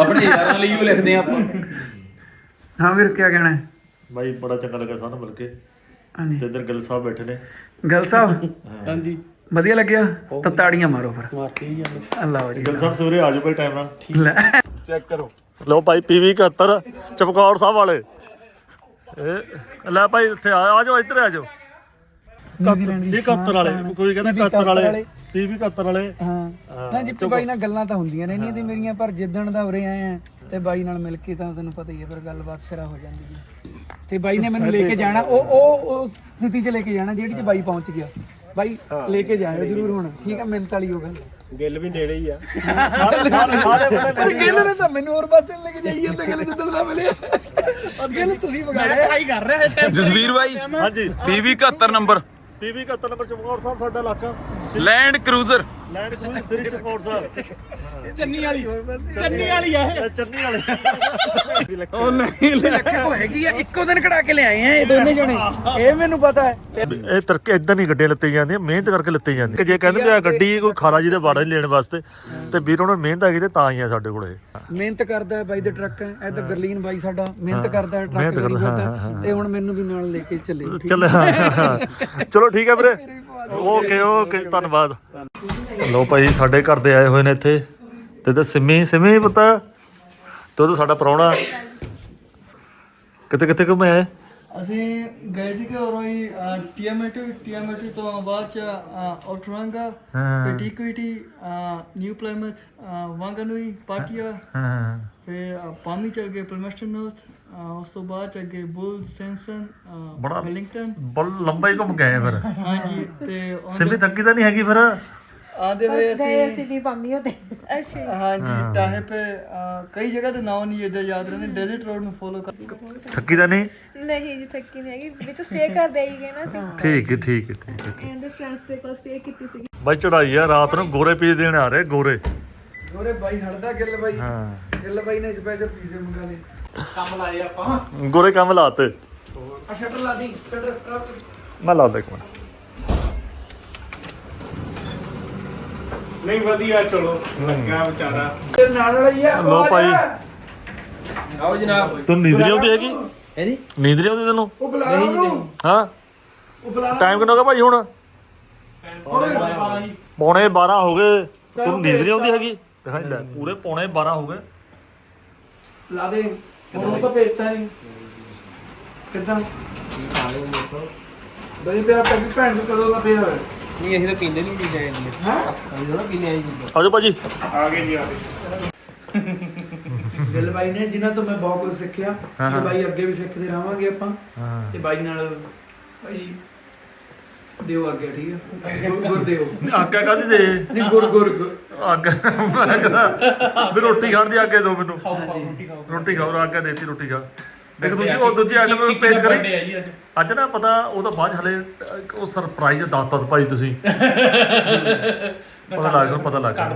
ਆਪਣੇ ਯਾਰਾਂ ਲਈ ਉਹ ਲਿਖਦੇ ਆ ਆਪਾਂ। ਹਾਂ ਵੀਰ ਕੀ ਕਹਿਣਾ ਹੈ? ਬਾਈ ਬੜਾ ਚੰਗਾ ਲੱਗਾ ਸਾਨੂੰ ਮਿਲ ਕੇ। ਹਾਂਜੀ। ਤੇ ਇੱਧਰ ਗਿੱਲ ਸਾਹਿਬ ਬੈਠੇ ਨੇ। ਗੱਲ ਸਾਹਿਬ? ਹਾਂਜੀ। ਵਧੀਆ ਲੱਗਿਆ? ਤਾਂ ਤਾੜੀਆਂ ਮਾਰੋ ਫਿਰ। ਮਾਰਤੀ ਅੱਲਾਹ ਜੀ ਗਿੱਲ ਸਾਹਿਬ ਸਵੇਰੇ ਆ ਜਾਓ ਭਾਈ ਟਾਈਮ ਨਾਲ। ਲੈ। ਚੈੱਕ ਕਰੋ। ਲਓ ਭਾਈ ਪੀਵੀ 71 ਚਮਕੌਰ ਸਾਹਿਬ ਵਾਲੇ। ਇਹ ਲੈ ਭਾਈ ਇੱਥੇ ਆ ਆ ਜਾਓ ਇੱਧਰ ਆ ਜਾਓ। ਨਿਊਜ਼ੀਲੈਂਡ ਦੀ 71 ਵਾਲੇ ਕੋਈ ਕਹਿੰਦਾ 71 ਵਾਲੇ। ਪੀਵੀ 71 ਵਾਲੇ। ਹਾਂ। ਨਾ ਜਿੱਪੀ ਬਾਈ ਨਾਲ ਗੱਲਾਂ ਤਾਂ ਹੁੰਦੀਆਂ ਰਹਿੰਦੀਆਂ ਤੇ ਮੇਰੀਆਂ ਪਰ ਜਿੱਦਣ ਦਾ ਉਰੇ ਆਏ ਆ ਤੇ ਬਾਈ ਨਾਲ ਮਿਲ ਕੇ ਤਾਂ ਤੈਨੂੰ ਪਤਾ ਹੀ ਹੈ ਫਿਰ ਗੱਲਬਾਤ ਸਿਰਾ ਹੋ ਜਾਂਦੀ ਹੈ। ਤੇ ਬਾਈ ਨੇ ਮੈਨੂੰ ਲੈ ਕੇ ਜਾਣਾ ਉਹ ਉਹ ਉਸ ਸਥਿਤੀ 'ਚ ਲੈ ਕੇ ਜਾਣਾ ਜਿਹੜੀ 'ਚ ਬਾਈ ਪਹੁੰਚ ਗਿਆ। ਬਾਈ ਲੈ ਕੇ ਜਾਇਓ ਜਰੂਰ ਹੁਣ ਠੀਕ ਹੈ ਮਿੰਤ ਵਾਲੀ ਹੋ ਗੱਲ। ਗਿੱਲ ਵੀ ਨੇੜੇ ਹੀ ਆ। ਪਰ ਗਿੱਲ ਨੇ ਤਾਂ ਮੈਨੂੰ ਹੋਰ ਪਾਸੇ ਲੈ ਕੇ ਜਾਈ ਜਾਂਦੇ ਗਿੱਲ ਜਿੱਦਣ ਦਾ ਮਿਲਿਆ ਗਿੱਲ ਤੁਸੀਂ ਵਿਗਾੜਿਆ। ਜਸਵੀਰ ਬਾਈ ਹਾਂਜੀ। PV 71 number. PV 71 number Chamkaur Sahib ਸਾਡਾ ਇਲਾਕਾ। Land cruiser. Land cool Sri Chamkaur Sahib Channi ਵਾਲੀ। ਚੰਨੀ ਵਾਲੀ ਆ ਇਹ। ਚੰਨੀ ਵਾਲੇ। ਉਹ ਨਹੀਂ ਲੱਖੇ ਕੋ ਹੈਗੀ ਆ ਇੱਕੋ ਦਿਨ ਕਢਾ ਕੇ ਲਿਆਏ ਆ ਇਹ ਦੋਨੇ ਜਣੇ। ਇਹ ਮੈਨੂੰ ਪਤਾ ਹੈ। ਇਹ ਤਰਕੇ ਇਦਾਂ ਨਹੀਂ ਗੱਡੀਆਂ ਲਿੱਤੀ ਜਾਂਦੀਆਂ ਮਿਹਨਤ ਕਰਕੇ ਲਿੱਤੀ ਜਾਂਦੀ ਜੇ ਕਹਿੰਦੇ ਵੀ ਆ ਗੱਡੀ ਕੋਈ ਖਾਰਾ ਜੀ ਦੇ ਬਾੜਾ ਨਹੀਂ ਲੈਣ ਵਾਸਤੇ ਤੇ ਵੀਰ ਉਹਨਾਂ ਮਿਹਨਤ ਹੈਗੀ ਤੇ ਤਾਂ ਹੀ ਆ ਸਾਡੇ ਕੋਲ। ਮਿਹਨਤ ਕਰਦਾ ਹੈ ਬਾਈ ਦੇ ਟਰੱਕ ਹੈ ਇਧਰ ਗਰਲੀਨ ਬਾਈ ਸਾਡਾ ਮਿਹਨਤ ਕਰਦਾ ਹੈ ਟਰੱਕ ਕਰਦਾ, ਕਰਦਾ ਤੇ ਹੁਣ ਮੈਨੂੰ ਵੀ ਨਾਲ ਲੈ ਕੇ ਚੱਲੇ। ਚਲੋ ਠੀਕ ਹੈ ਵੀਰੇ। ਓਕੇ ਓਕੇ ਧੰਨਵਾਦ। ਲੋ ਭਾਈ ਸਾਡੇ ਘਰ ਦੇ ਆਏ ਹੋਏ ਨੇ ਇੱਥੇ। ਤੇ ਤੇ ਸਿੰਮੀ ਸਿੰਮੀ ਪਤਾ ਤੇ ਤਾਂ ਸਾਡਾ ਪ੍ਰਾਹੁਣਾ। ਕਿਤੇ ਕਿਤੇ ਘੁੰਮੇ ਆਏ? ਅਸੀਂ ਗਏ ਸੀ ਕਿ ਉਰੋਂ ਹੀ ਟੀਐਮਟੀ ਟੀਐਮਟੀ ਤੋਂ ਬਾਅਦ ਚ ਆਊਟਰਾਂਗਾ ਹਾਂ। ਫਿਰ ਟੀਕੁਇਟੀ ਨਿਊ ਪਲਾਈਮਥ ਵਾਂਗਨੂਈ ਪਾਟਿਆ। ਹਾਂ ਫਿਰ ਪਾਮੀ ਚਲ ਗਏ ਪਲਮਸਟਨ ਨਾਰਥ। ਉਸ ਤੋਂ ਬਾਅਦ ਚ ਅੱਗੇ ਬੁਲ ਸੈਮਸਨ ਬੜਾ- ਵੈਲਿੰਗਟਨ। ਬਲ ਲੰਬਾ ਹੀ ਘੁੰਮ ਗਏ ਫਿਰ। ਹਾਂਜੀ ਤੇ ਸਿੰਮੀ ਥੱਕੀ ਤਾਂ ਨਹੀਂ ਹੈਗੀ ਫਿਰ। ਆਦੇ ਹੋਏ ਅਸੀਂ ਅਸੀਂ ਵੀ ਪੰਮੀ ਹੋਤੇ ਹਾਂਜੀ ਟਾਹੇ पे ਅ, ਕਈ ਜਗ੍ਹਾ ਦੇ ਨਾਮ ਨਹੀਂ ਇਹਦੇ ਯਾਦ ਰਹਿੰਦੇ ਡੈਜ਼ਰਟ ਰੋਡ ਨੂੰ ਫੋਲੋ ਕਰ ਥੱਕੀ ਤਾਂ ਨਹੀਂ? ਨਹੀਂ ਜੀ ਥੱਕੀ ਨਹੀਂ ਹੈਗੀ। ਵਿੱਚ ਸਟੇ ਕਰਦੇ ਆਈਗੇ ਨਾ ਅਸੀਂ। ਠੀਕ ਹੈ ਠੀਕ ਹੈ ਠੀਕ ਹੈ ਐਂਡ ਫਰੈਂਡਸ ਦੇ ਕੋਲ ਸਟੇ ਕੀਤੀ ਸੀ ਬਾਈ ਚੜਾਈ ਆ ਰਾਤ ਨੂੰ ਗੋਰੇ ਪੀਸ ਦੇਣ ਆ ਰਹੇ ਗੋਰੇ। ਗੋਰੇ ਬਾਈ ਛੱਡਦਾ ਗਿੱਲ ਬਾਈ। ਹਾਂ। ਗਿੱਲ ਬਾਈ ਨੇ ਸਪੈਸ਼ਲ ਪੀਜ਼ੇ ਮੰਗਾ ਲਏ। ਗੋਰੇ ਕੰਮ ਲਾਤੇ। ਆ ਸ਼ਟਰ ਲਾ ਦੀ ਸ਼ਟਰ ਮੈਂ ਲਾ ਦੇ ਇੱਕ ਮਿੰਟ। ਨਹੀਂ ਵਧੀਆ ਚਲੋ ਲੱਗਾ ਵਿਚਾਰਾ। ਤੇ ਨਾਲ ਵਾਲਾ ਹੀ ਆ ਲੋ ਭਾਈ। ਆਓ ਜਨਾਬ। ਤੈਨੂੰ ਨੀਂਦ ਨਹੀਂ ਆਉਂਦੀ ਹੈਗੀ? ਹੈਦੀ ਨੀਂਦ ਨਹੀਂ ਆਉਂਦੀ ਤੈਨੂੰ? ਉਹ ਬੁਲਾ ਉਹਨੂੰ। ਹਾਂ। ਉਹ ਬੁਲਾ ਟਾਈਮ ਕਿੰਨਾ ਹੋ ਗਿਆ ਭਾਈ ਹੁਣ? ਪੌਣੇ 12 ਹੋ ਗਏ। ਤੈਨੂੰ ਨੀਂਦ ਨਹੀਂ ਆਉਂਦੀ ਹੈਗੀ? ਦਿਖਾਈ ਲੈ ਪੂਰੇ ਪੌਣੇ 12 ਹੋ ਗਏ। ਲਾ ਦੇ। ਹੁਣ ਉਹ ਤਾਂ ਭੇਜਤਾ ਨਹੀਂ ਕਿੱਦਾਂ? ਬਈ ਤੇ ਆਪ ਵੀ ਭੈਣ ਨੂੰ ਕਦੋਂ ਦਾ ਪਿਆ ਹੋਇਆ? ਨਹੀਂ ਅਸੀਂ ਤਾਂ ਪੀਂਦੇ ਨਹੀਂ ਇੰਨੀਆਂ। ਹਾਂ? ਅਸੀਂ ਥੋੜਾ ਪੀਂਦੇ ਆਈ ਚੀਜ਼ਾਂ। ਆਜੋ ਭਾਜੀ। ਗਿੱਲ ਬਾਈ ਨੇ ਜਿਨ੍ਹਾਂ ਤੋਂ ਮੈਂ ਬਹੁਤ ਕੁਝ ਸਿੱਖਿਆ ਤੇ ਬਾਈ ਅੱਗੇ ਵੀ ਸਿੱਖਦੇ ਰਹਾਂਗੇ ਆਪਾਂ। ਤੇ ਬਾਈ ਨਾਲ ਬਾਈ ਦਿਓ ਅੱਗੇ ਠੀਕ ਹੈ ਗੁਰ ਗੁਰ ਦਿਓ। ਆਗਾ ਕਾਦੀ ਦੇ? ਨਹੀਂ ਗੁਰ ਗੁਰ ਗੁਰ। ਆਗਾ ਮੈਂ ਕਹਿੰਦਾ ਵੀ ਰੋਟੀ ਖਾਣ ਦੀ ਆਗੇ ਦਿਓ ਮੈਨੂੰ। ਰੋਟੀ ਖਾਓ। ਆਗਾ ਦੇਤੀ ਰੋਟੀ ਖਾ। ਇੱਕ ਦੂਜੀ ਉਹ ਦੂਜੀ ਆਈਟਮ ਪੇਸ਼ ਕਰੀ। ਅੱਜ? ਨਾ ਪਤਾ ਉਹ ਤਾਂ ਬਾਅਦ 'ਚ ਹਲੇ ਇੱਕ ਉਹ ਸਰਪ੍ਰਾਈਜ਼ ਦੱਸਤਾ ਭਾਈ ਤੁਸੀਂ। ਪਤਾ ਲੱਗ ਗਿਆ ਪਤਾ ਲੱਗ ਗਿਆ।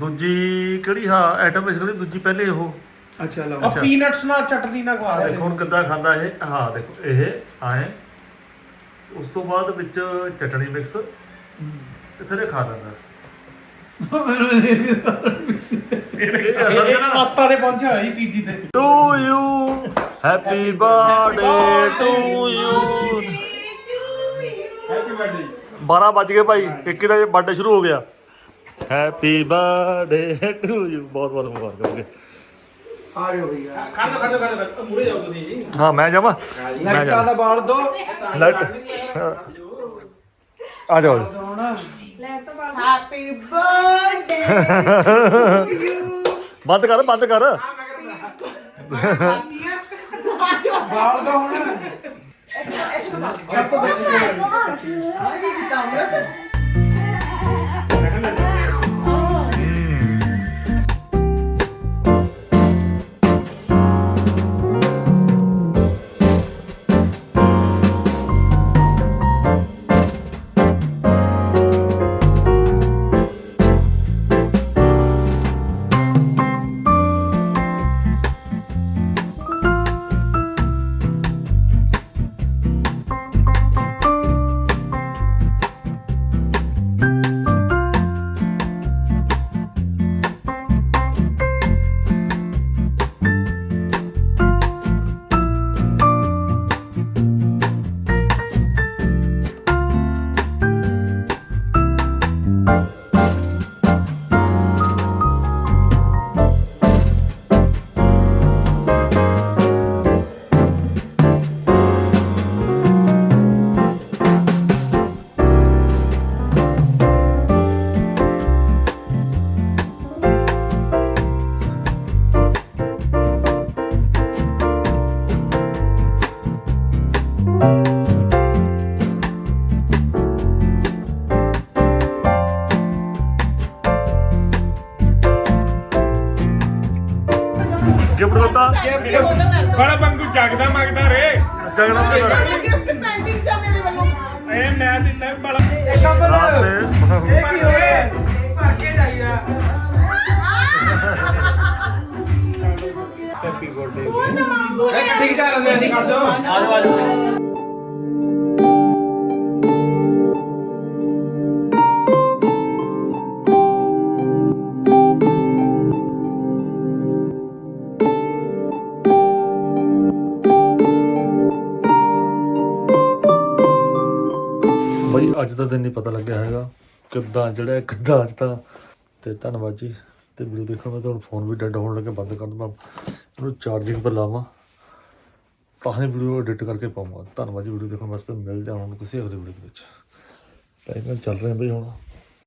ਦੂਜੀ ਕਿਹੜੀ ਹਾਂ ਆਈਟਮ ਪੇਸ਼ ਕਰੀ ਦੂਜੀ ਪਹਿਲੇ ਉਹ। ਅੱਛਾ ਲਓ। ਪੀਨਟਸ ਨਾਲ ਚਟਨੀ ਨਾਲ ਖਵਾ ਦੇਖੋ ਹੁਣ ਕਿੱਦਾਂ ਖਾਂਦਾ ਇਹ ਹਾਂ ਦੇਖੋ ਇਹ ਆਏ। ਉਸ ਤੋਂ ਬਾਅਦ ਵਿੱਚ ਚਟਣੀ ਮਿਕਸ ਤੇ ਫਿਰ ਇਹ ਖਾ ਲੈਂਦਾ। ਇਹ ਅਸਲ ਚ ਨਾ ਪਾਸਤਾ ਦੇ ਪਹੁੰਚਿਆ ਹੋਈ ਤੀਜੀ ਤੇ। To you happy birthday to you happy birthday 12 ਵੱਜ ਗਏ ਭਾਈ ਇੱਕੀ ਦਾ ਬਰਥਡੇ ਸ਼ੁਰੂ ਹੋ ਗਿਆ। ਹੈਪੀ ਬਰਥਡੇ ਟੂ ਯੂ ਬਹੁਤ ਬਹੁਤ ਮੁਬਾਰਕ। ਹੋਗੇ ਆ ਜਾਓ ਭਈਆ ਖੜ ਦੋ ਖੜ ਦੋ ਖੜ ਦੋ ਮੂਰੇ ਜਾਓ ਤੁਸੀਂ ਜੀ। ਹਾਂ ਮੈਂ ਜਾਵਾਂ? ਮੈਂ ਲਾਈਟਾਂ ਜਾਵਾਂ। ਦਾ ਬਾਲ ਦੋ। ਲਾਈਟ। ਆ ਜਾਓ। ਹੁਣ ਹੈਪੀ ਬਰਥਡੇ ਬੰਦ ਕਰ ਬੰਦ ਕਰ। ਬਾਲ ਦੋ ਹੁਣ। ਸਭ ਤੋਂ ਵੱਡੀ ਗਿਫਟ ਬੜਾ ਬੰਗੂ ਜਗਦਾ ਮੰਗਦਾ ਰੇ। ਜਗਣਾ ਤੇ ਗਿਫਟ ਪੈਂਡਿੰਗ ਚ ਮੇਰੇ ਵੱਲੋਂ। ਇਹ ਮੈਂ ਦਿੱਤਾ ਬੜਾ। ਰਾਤ ਦੇ ਕੀ ਹੋਇਆ? ਭਰ ਕੇ ਜਾਈਆ ਠੀਕ ਚੱਲ ਰਿਹਾ ਅਸੀਂ ਕੱਢ ਦੋ ਆਜੋ ਆਜੋ। ਅੱਜ ਦਾ ਦਿਨ ਨਹੀਂ ਪਤਾ ਲੱਗਿਆ ਹੈਗਾ ਕਿੱਦਾਂ, ਜਿਹੜਾ ਕਿੱਦਾਂ ਅੱਜ ਤਾਂ। ਤੇ ਧੰਨਵਾਦ ਜੀ। ਤੇ ਵੀਡੀਓ ਦੇਖਣ ਮੈਂ ਤੁਹਾਨੂੰ ਫੋਨ ਵੀ ਡੈਡ ਹੋਣ ਲੱਗੇ, ਬੰਦ ਕਰ ਦਵਾਂ ਇਹਨੂੰ ਚਾਰਜਿੰਗ ਪਰ ਲਾਵਾਂ। ਤਾਂ ਹੀ ਵੀਡੀਓ ਐਡਿਟ ਕਰਕੇ ਪਾਵਾਂਗਾ ਧੰਨਵਾਦ ਜੀ, ਵੀਡੀਓ ਦੇਖਣ ਵਾਸਤੇ। ਮਿਲ ਜਾਵਾਂ ਹੁਣ ਕਿਸੇ ਅਗਲੀ ਵੀਡੀਓ ਦੇ ਵਿੱਚ। ਟਾਈਮ ਨਾਲ ਚੱਲ ਰਹੇ ਬਈ ਹੁਣ।